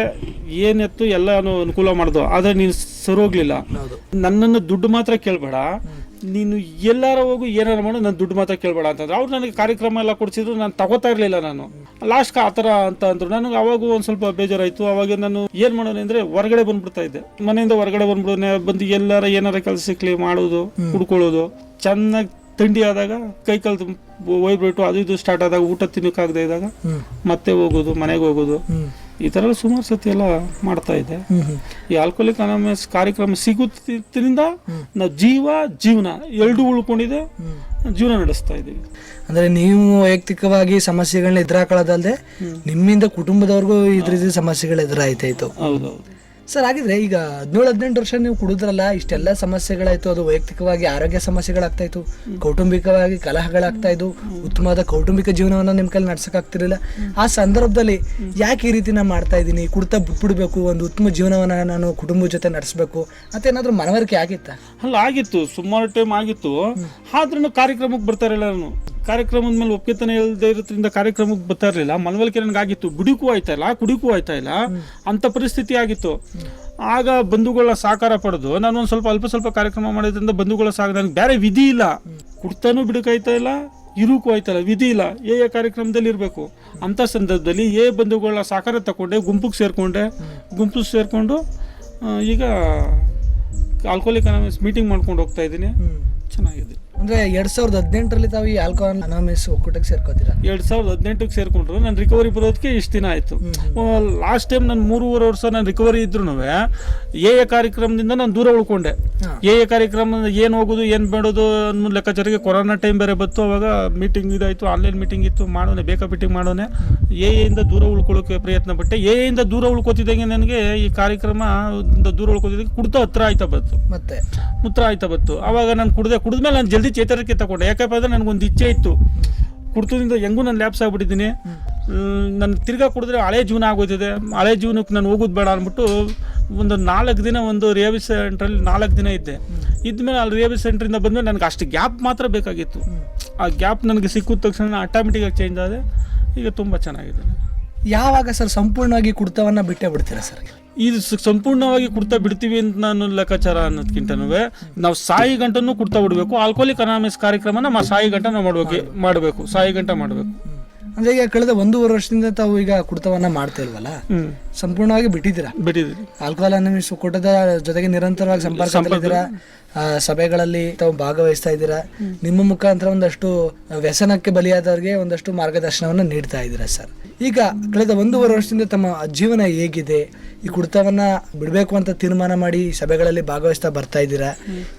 ಏನೆತ್ತು ಎಲ್ಲ ಅನುಕೂಲ ಮಾಡ್ದು. ಆದರೆ ನೀನು ಸರೋಗ್ಲಿಲ್ಲ ಹೋಗ್ಲಿಲ್ಲ. ನನ್ನನ್ನು ದುಡ್ಡು ಮಾತ್ರ ಕೇಳಬೇಡ. ನೀನು ಎಲ್ಲಾರ ಹೋಗು ಏನಾರ ಮಾಡು ನಾನು ದುಡ್ಡು ಮಾತ್ರ ಕೇಳಬೇಡ ಅಂತಂದ್ರೆ. ಅವ್ರು ನನಗೆ ಕಾರ್ಯಕ್ರಮ ಎಲ್ಲ ಕೊಡಿಸಿದ್ರು ನಾನು ತಗೋತಾ ಇರಲಿಲ್ಲ ನಾನು. ಲಾಸ್ಟ್ ಆ ಥರ ಅಂತ ಅಂದರು. ನನಗೆ ಅವಾಗ ಒಂದು ಸ್ವಲ್ಪ ಬೇಜಾರಾಯಿತು. ಅವಾಗ ನಾನು ಏನು ಮಾಡೋಣ ಅಂದರೆ ಹೊರಗಡೆ ಬಂದ್ಬಿಡ್ತಾ ಇದ್ದೆ. ಮನೆಯಿಂದ ಹೊರಗಡೆ ಬಂದ್ಬಿಡೋನೆ ಬಂದು ಎಲ್ಲಾರ ಏನಾರ ಕೆಲಸ ಸಿಕ್ಲಿ ಮಾಡೋದು ಕುಡ್ಕೊಳ್ಳೋದು. ಚೆನ್ನಾಗಿ ತಿಂಡಿ ಆದಾಗ ಕೈ ಕಲ್ತು ವೈಬ್ರೇಟು ಅದು ಇದು ಸ್ಟಾರ್ಟ್ ಆದಾಗ ಊಟ ತಿನ್ನೋಕ್ಕಾಗದೇ ಇದ್ದಾಗ ಮತ್ತೆ ಹೋಗೋದು ಮನೆಗೆ ಹೋಗೋದು. ಈ ಥರ ಸುಮಾರು ಸತಿ ಎಲ್ಲ ಮಾಡ್ತಾ ಹ್ಮ್ ಈ ಆಲ್ಕೋಲಿಕ್ ಅನಾಮಸ್ ಕಾರ್ಯಕ್ರಮ ಸಿಗುತ್ತಿದ್ದರಿಂದ ನಾವು ಜೀವ ಜೀವನ ಎರಡೂ ಉಳ್ಕೊಂಡಿದೆ. ಜೀವನ ನಡೆಸ್ತಾ ಇದ್ದೀವಿ. ಅಂದ್ರೆ ನೀವು ವೈಯಕ್ತಿಕವಾಗಿ ಸಮಸ್ಯೆಗಳನ್ನ ಎದುರಾಕೊಳ್ಳೋದಲ್ಲದೆ ನಿಮ್ಮಿಂದ ಕುಟುಂಬದವ್ರಿಗೂ ಇದ್ರ ಸಮಸ್ಯೆಗಳು ಎದುರಾಯ್ತಾ ಇತ್ತು ಹೌದೌದು. ಸರ್ ಆಗಿದ್ರೆ ಈಗ ಹದಿನೇಳು ಹದಿನೆಂಟು ವರ್ಷ ನೀವು ಕುಡಿದ್ರಲ್ಲ ಇಷ್ಟೆಲ್ಲ ಸಮಸ್ಯೆಗಳಾಯ್ತು. ಅದು ವೈಯಕ್ತಿಕವಾಗಿ ಆರೋಗ್ಯ ಸಮಸ್ಯೆಗಳಾಗ್ತಾ ಇತ್ತು. ಕೌಟುಂಬಿಕವಾಗಿ ಕಲಹಗಳಾಗ್ತಾ ಇದ್ದು ಉತ್ತಮವಾದ ಕೌಟುಂಬಿಕ ಜೀವನವನ್ನು ನಿಮ್ಮ ಕೈಲಿ ನಡ್ಸಕ್ಕಾಗ್ತಿರ್ಲಿಲ್ಲ. ಆ ಸಂದರ್ಭದಲ್ಲಿ ಯಾಕೆ ಈ ರೀತಿ ನಾನು ಮಾಡ್ತಾ ಇದ್ದೀನಿ? ಕುಡ್ತಾ ಬಿಟ್ಬಿಡ್ಬೇಕು ಒಂದು ಉತ್ತಮ ಜೀವನವನ್ನ ನಾನು ಕುಟುಂಬದ ಜೊತೆ ನಡೆಸಬೇಕು. ಅಂತ ಏನಾದ್ರು ಮನವರಿಕೆ ಆಗಿತ್ತ? ಅಲ್ಲ ಆಗಿತ್ತು. ಸುಮಾರು ಟೈಮ್ ಆಗಿತ್ತು. ಆದ್ರೂ ಕಾರ್ಯಕ್ರಮಕ್ಕೆ ಬರ್ತಾ ಇರಲಿಲ್ಲ ನಾನು. ಕಾರ್ಯಕ್ರಮದ ಮೇಲೆ ಒಪ್ಪಿಗೆತನ ಇಲ್ಲದೆ ಇರೋದ್ರಿಂದ ಕಾರ್ಯಕ್ರಮಕ್ಕೆ ಬರ್ತಾ ಇರಲಿಲ್ಲ. ಮನವಲಿಕೆ ನನಗೆ ಆಗಿತ್ತು ಬಿಡಿಕೂ ಆಯ್ತಾ ಇಲ್ಲ? ಕುಡಿಕೂ ಆಯ್ತಾ ಇಲ್ಲ? ಅಂತ ಪರಿಸ್ಥಿತಿ ಆಗಿತ್ತು. ಆಗ ಬಂಧುಗಳ ಸಹಕಾರ ಪಡೆದು ನಾನು ಒಂದು ಸ್ವಲ್ಪ ಅಲ್ಪ ಸ್ವಲ್ಪ ಕಾರ್ಯಕ್ರಮ ಮಾಡೋದ್ರಿಂದ ಬಂಧುಗಳ ಸಹ ನನಗೆ ಬೇರೆ ವಿಧಿ ಇಲ್ಲ. ಕುಡ್ತಾನೂ ಬಿಡಕಾಯ್ತಾ ಇಲ್ಲ ಇರುಕು ಆಯ್ತಲ್ಲ ವಿಧಿ ಇಲ್ಲ. ಎ ಏ ಕಾರ್ಯಕ್ರಮದಲ್ಲಿ ಇರಬೇಕು. ಅಂಥ ಸಂದರ್ಭದಲ್ಲಿ ಏ ಬಂಧುಗಳ ಸಹಕಾರ ತಗೊಂಡೆ ಗುಂಪಿಗೆ ಸೇರಿಕೊಂಡೆ. ಗುಂಪು ಸೇರಿಕೊಂಡು ಈಗ ಆಲ್ಕೋಲಿಕ್ ಅನಾಮಿಸ್ ಮೀಟಿಂಗ್ ಮಾಡ್ಕೊಂಡು ಹೋಗ್ತಾ ಇದ್ದೀನಿ. ಚೆನ್ನಾಗಿದೆ. ಅಂದ್ರೆ ಎರಡ್ ಸಾವಿರದ ಹದಿನೆಂಟರಲ್ಲಿ ತಾವು ಈ ಆಲ್ಕೋಹಾಲ್ ಅನಾಮಿಸ್ ಒಕ್ಕೂಟಕ್ಕೆ ಸೇರ್ಕೋತೀರಾ? ಎರಡ್ ಸಾವಿರದ ಹದಿನೆಂಟಕ್ಕೆ ಸೇರ್ಕೊಂಡ್ರು. ನಾನು ರಿಕವರಿ ಬರೋದಕ್ಕೆ ಇಷ್ಟು ದಿನ ಆಯಿತು. ಲಾಸ್ಟ್ ಟೈಮ್ ನಾನು ಮೂರುವರೆ ವರ್ಷ ನಾನು ರಿಕವರಿ ಇದ್ರೂ ಎ ಎ ಕಾರ್ಯಕ್ರಮದಿಂದ ನಾನು ದೂರ ಉಳ್ಕೊಂಡೆ. ಎ ಕಾರ್ಯಕ್ರಮ ಏನು ಹೋಗೋದು ಏನು ಬೇಡೋದು ಅನ್ನೋ ಲೆಕ್ಕಾಚಾರಿಗೆ ಕೊರೋನಾ ಟೈಮ್ ಬೇರೆ ಬಂತು ಅವಾಗ ಮೀಟಿಂಗ್ ಇದಾಯಿತು ಆನ್ಲೈನ್ ಮೀಟಿಂಗ್ ಇತ್ತು ಮಾಡೋನೆ ಬೇಕಾ ಮೀಟಿಂಗ್ ಮಾಡೋನೆ ಎ ಎಯಿಂದ ದೂರ ಉಳ್ಕೊಳ್ಳೋಕೆ ಪ್ರಯತ್ನ ಪಟ್ಟೆ. ಏ ಎಯಿಂದ ದೂರ ಉಳ್ಕೋತಿದ್ದಂಗೆ ನನಗೆ ಈ ಕಾರ್ಯಕ್ರಮ ಇಂದ ದೂರ ಉಳ್ಕೋತಿದ್ದಂಗೆ ಕುಡ್ತಾ ಹತ್ರ ಆಯ್ತಾ ಬಂತು. ಮತ್ತೆ? ಮುತ್ರ ಆಯ್ತಾ ಬಂತು. ಅವಾಗ ನಾನು ಕುಡ್ದೆ ಕುಡಿದ್ಮೇಲೆ ನಾನು ಜಲ್ದಿ ಚೇತರಿಕೆ ತಗೊಂಡೆ. ಯಾಕಪ್ಪ ಅಂದ್ರೆ ನನಗೊಂದು ಇಚ್ಛೆ ಇತ್ತು. ಕುಡ್ತದಿಂದ ಹೆಂಗೂ ನಾನು ಲ್ಯಾಪ್ಸ್ ಆಗ್ಬಿಟ್ಟಿದ್ದೀನಿ. ನಾನು ತಿರ್ಗಾ ಕುಡಿದ್ರೆ ಹಳೆ ಜೀವನ ಆಗೋಯ್ತಿದೆ. ಹಳೆ ಜೀವನಕ್ಕೆ ನಾನು ಹೋಗೋದು ಬೇಡ ಅಂದ್ಬಿಟ್ಟು ಒಂದು ನಾಲ್ಕು ದಿನ ಒಂದು ರಿಯಾಬಿ ಸೆಂಟ್ರಲ್ಲಿ ನಾಲ್ಕು ದಿನ ಇದ್ದೆ. ಇದ್ಮೇಲೆ ಅಲ್ಲಿ ರಿಯಾಬಿ ಸೆಂಟ್ರಿಂದ ಬಂದಮೇಲೆ ನನಗೆ ಅಷ್ಟು ಗ್ಯಾಪ್ ಮಾತ್ರ ಬೇಕಾಗಿತ್ತು. ಆ ಗ್ಯಾಪ್ ನನಗೆ ಸಿಕ್ಕಿದ ತಕ್ಷಣ ಆಟೋಮೆಟಿಕಾಗಿ ಚೇಂಜ್ ಆದರೆ ಈಗ ತುಂಬ ಚೆನ್ನಾಗಿದೆ. ಯಾವಾಗ ಸರ್ ಸಂಪೂರ್ಣವಾಗಿ ಕುಡ್ತವನ್ನು ಬಿಟ್ಟೇ ಬಿಡ್ತೀರಾ ಸರ್? ಇದು ಸಂಪೂರ್ಣವಾಗಿ ಕುಡ್ತಾ ಬಿಡ್ತೀವಿ ಅಂತ ನಾನು ಲೆಕ್ಕಾಚಾರ ಅನ್ನೋದಕ್ಕಿಂತನೂ ನಾವು ಸಾಯಿ ಗಂಟನೂ ಕುಡ್ತಾ ಬಿಡಬೇಕು ಆಲ್ಕೋಲಿಕ್ ಅನಾಮಿಸ್ ಕಾರ್ಯಕ್ರಮನ ನಾವು ಸಾಯಿ ಗಂಟ ನಾವು ಮಾಡಬೇಕು ಮಾಡಬೇಕು ಸಾಯಿ ಗಂಟ ಮಾಡಬೇಕು. ಅಂದ್ರೆ ಈಗ ಕಳೆದ ಒಂದೂವರೆ ವರ್ಷದಿಂದ ತಾವು ಈಗ ಕುಡ್ತವನ್ನ ಮಾಡ್ತಾ ಇಲ್ವಲ್ಲ? ಸಂಪೂರ್ಣವಾಗಿ ಬಿಟ್ಟಿದ್ದೀರಾ? ಬಿಟ್ಟಿದ್ದೀರಿ ಆಲ್ಕೋಹಾಲ್ ಅನ್ನೋ ಕೂಟದ ಜೊತೆಗೆ ನಿರಂತರವಾಗಿ ಸಂಪರ್ಕ ಸಭೆಗಳಲ್ಲಿ ತಾವು ಭಾಗವಹಿಸ್ತಾ ಇದ್ದೀರಾ? ನಿಮ್ಮ ಮುಖಾಂತರ ಒಂದಷ್ಟು ವ್ಯಸನಕ್ಕೆ ಬಲಿಯಾದವರಿಗೆ ಒಂದಷ್ಟು ಮಾರ್ಗದರ್ಶನವನ್ನು ನೀಡ್ತಾ ಇದ್ದೀರಾ, ಸರ್? ಈಗ ಕಳೆದ ಒಂದೂವರೆ ವರ್ಷದಿಂದ ತಮ್ಮ ಜೀವನ ಹೇಗಿದೆ. ಈ ಕುಡಿತವನ್ನ ಬಿಡಬೇಕು ಅಂತ ತೀರ್ಮಾನ ಮಾಡಿ ಸಭೆಗಳಲ್ಲಿ ಭಾಗವಹಿಸ್ತಾ ಬರ್ತಾ ಇದ್ದೀರಾ?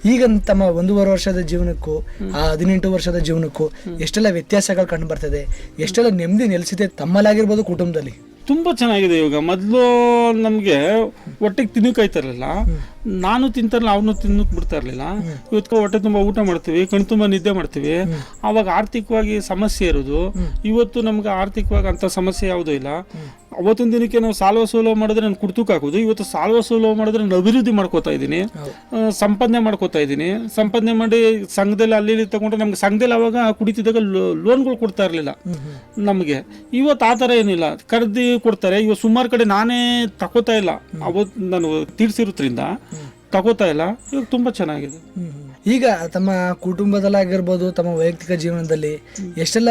ಈಗ ತಮ್ಮ ಒಂದೂವರೆ ವರ್ಷದ ಜೀವನಕ್ಕೂ, ಆ ಹದಿನೆಂಟು ವರ್ಷದ ಜೀವನಕ್ಕೂ ಎಷ್ಟೆಲ್ಲ ವ್ಯತ್ಯಾಸಗಳು ಕಂಡು ಬರ್ತದೆ? ಎಷ್ಟೆಲ್ಲ ನೆಮ್ಮದಿ ನೆಲೆಸಿದೆ ತಮ್ಮಲ್ಲಾಗಿರ್ಬೋದು ಕುಟುಂಬದಲ್ಲಿ? ತುಂಬಾ ಚೆನ್ನಾಗಿದೆ ಇವಾಗ ಮೊದಲು ನಮಗೆ ಹೊಟ್ಟೆಗೆ ತಿನ್ನಕಾಯ್ತಾರಲ್ಲ ನಾನು ತಿಂತಾರಲ್ಲ ಅವನು ತಿನ್ನಕ್ ಬಿಡ್ತಾ ಇರಲಿಲ್ಲ. ಇವತ್ತು ಹೊಟ್ಟೆ ತುಂಬ ಊಟ ಮಾಡ್ತೀವಿ ಕಣ್ ತುಂಬ ನಿದ್ದೆ ಮಾಡ್ತೀವಿ. ಅವಾಗ ಆರ್ಥಿಕವಾಗಿ ಸಮಸ್ಯೆ ಇರೋದು. ಇವತ್ತು ನಮ್ಗೆ ಆರ್ಥಿಕವಾಗಿ ಅಂತ ಸಮಸ್ಯೆ ಯಾವುದೂ ಇಲ್ಲ. ಅವತ್ತಿನ ದಿನಕ್ಕೆ ನಾವು ಸಾಲ ಸೋಲೋ ಮಾಡಿದ್ರೆ ನಾನು ಕುಡ್ತಕ್ಕೆ ಹಾಕೋದು ಇವತ್ತು ಸಾಲ ಸೋಲೋ ಮಾಡಿದ್ರೆ ನಾನು ಅಭಿವೃದ್ಧಿ ಮಾಡ್ಕೋತಾ ಇದ್ದೀನಿ. ಸಂಪಾದನೆ ಮಾಡ್ಕೋತಾ ಇದ್ದೀನಿ. ಸಂಪಾದನೆ ಮಾಡಿ ಸಂಘದಲ್ಲಿ ಅಲ್ಲಿ ಇಲ್ಲಿ ತಗೊಂಡ್ರೆ ನಮ್ಗೆ ಸಂಘದಲ್ಲಿ ಅವಾಗ ಕುಡಿತಿದ್ದಾಗ ಲೋನ್ಗಳು ಕೊಡ್ತಾ ಇರಲಿಲ್ಲ. ನಮಗೆ. ಇವತ್ತು ಆ ಥರ ಏನಿಲ್ಲ. ಕರೆದಿ ಕೊಡ್ತಾರೆ. ಇವತ್ತು ಸುಮಾರು ಕಡೆ ನಾನೇ ತಗೋತಾ ಇಲ್ಲ. ಅವತ್ತು ನಾನು ತೀರ್ಸಿರೋದ್ರಿಂದ ತಗೋತಾ ಇಲ್ಲ. ಇವಾಗ ತುಂಬಾ ಚೆನ್ನಾಗಿದೆ. ಈಗ ತಮ್ಮ ಕುಟುಂಬದಲ್ಲಾಗಿರ್ಬೋದು ತಮ್ಮ ವೈಯಕ್ತಿಕ ಜೀವನದಲ್ಲಿ ಎಷ್ಟೆಲ್ಲ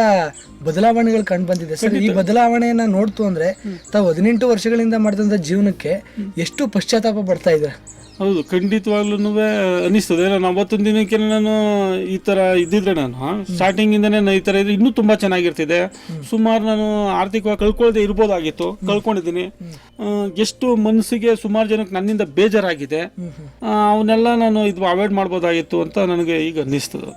ಬದಲಾವಣೆಗಳು ಕಂಡು ಬಂದಿದೆ. ಸರ್ ಈ ಬದಲಾವಣೆಯನ್ನ ನೋಡ್ತು ಅಂದ್ರೆ ತಾವು ಹದಿನೆಂಟು ವರ್ಷಗಳಿಂದ ಮಾಡಿದಂಥ ಜೀವನಕ್ಕೆ ಎಷ್ಟು ಪಶ್ಚಾತ್ತಾಪ ಪಡ್ತಾ ಇದ್ದಾರೆ? ಹೌದು ಖಂಡಿತವಾಗ್ಲೂ ಅನಿಸ್ತದೆ. ನಾನು ಅವತ್ತೊಂದು ದಿನಕ್ಕೆ ನಾನು ಈ ಥರ ಇದ್ದಿದ್ರೆ ನಾನು ಸ್ಟಾರ್ಟಿಂಗಿಂದನೇ ನಾನು ಈ ಥರ ಇದ್ರೆ ಇನ್ನೂ ತುಂಬ ಚೆನ್ನಾಗಿರ್ತಿದೆ. ಸುಮಾರು ನಾನು ಆರ್ಥಿಕವಾಗಿ ಕಳ್ಕೊಳ್ಳದೆ ಇರ್ಬೋದಾಗಿತ್ತು ಕಳ್ಕೊಂಡಿದ್ದೀನಿ. ಎಷ್ಟು ಮನಸ್ಸಿಗೆ ಸುಮಾರು ಜನಕ್ಕೆ ನನ್ನಿಂದ ಬೇಜಾರಾಗಿದೆ ಅವನ್ನೆಲ್ಲ ನಾನು ಇದು ಅವಾಯ್ಡ್ ಮಾಡ್ಬೋದಾಗಿತ್ತು ಅಂತ ನನಗೆ ಈಗ ಅನ್ನಿಸ್ತದೆ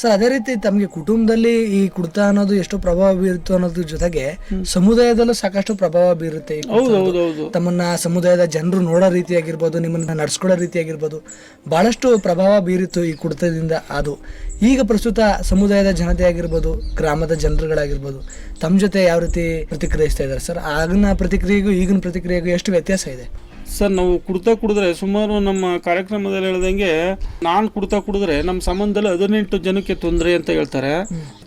ಸರ್ ಅದೇ ರೀತಿ ತಮಗೆ ಕುಟುಂಬದಲ್ಲಿ ಈ ಕುಡ್ತ ಅನ್ನೋದು ಎಷ್ಟು ಪ್ರಭಾವ ಬೀರುತ್ತೋ ಅನ್ನೋದ್ರ ಜೊತೆಗೆ ಸಮುದಾಯದಲ್ಲೂ ಸಾಕಷ್ಟು ಪ್ರಭಾವ ಬೀರುತ್ತೆ ತಮ್ಮನ್ನ ಸಮುದಾಯದ ಜನರು ನೋಡೋ ರೀತಿ ಆಗಿರ್ಬೋದು ನಿಮ್ಮನ್ನ ನಡ್ಸ್ಕೊಳ್ಳೋ ರೀತಿಯಾಗಿರ್ಬೋದು ಬಹಳಷ್ಟು ಪ್ರಭಾವ ಬೀರಿತ್ತು ಈ ಕುಡಿತದಿಂದ ಅದು. ಈಗ ಪ್ರಸ್ತುತ ಸಮುದಾಯದ ಜನತೆ ಆಗಿರ್ಬೋದು ಗ್ರಾಮದ ಜನರುಗಳಾಗಿರ್ಬೋದು ತಮ್ಮ ಜೊತೆ ಯಾವ ರೀತಿ ಪ್ರತಿಕ್ರಿಯಿಸ್ತಾ ಇದ್ದಾರೆ? ಸರ್ ಆಗಿನ ಪ್ರತಿಕ್ರಿಯೆಗೂ ಈಗಿನ ಪ್ರತಿಕ್ರಿಯೆಗೂ ಎಷ್ಟು ವ್ಯತ್ಯಾಸ ಇದೆ? ಸರ್, ನಾವು ಕುಡ್ತಾ ಕುಡಿದ್ರೆ ಸುಮಾರು ನಮ್ಮ ಕಾರ್ಯಕ್ರಮದಲ್ಲಿ ಹೇಳ್ದಂಗೆ ನಾನು ಕುಡ್ತಾ ಕುಡಿದ್ರೆ ನಮ್ಮ ಸಂಬಂಧದಲ್ಲಿ ಹದಿನೆಂಟು ಜನಕ್ಕೆ ತೊಂದರೆ ಅಂತ ಹೇಳ್ತಾರೆ.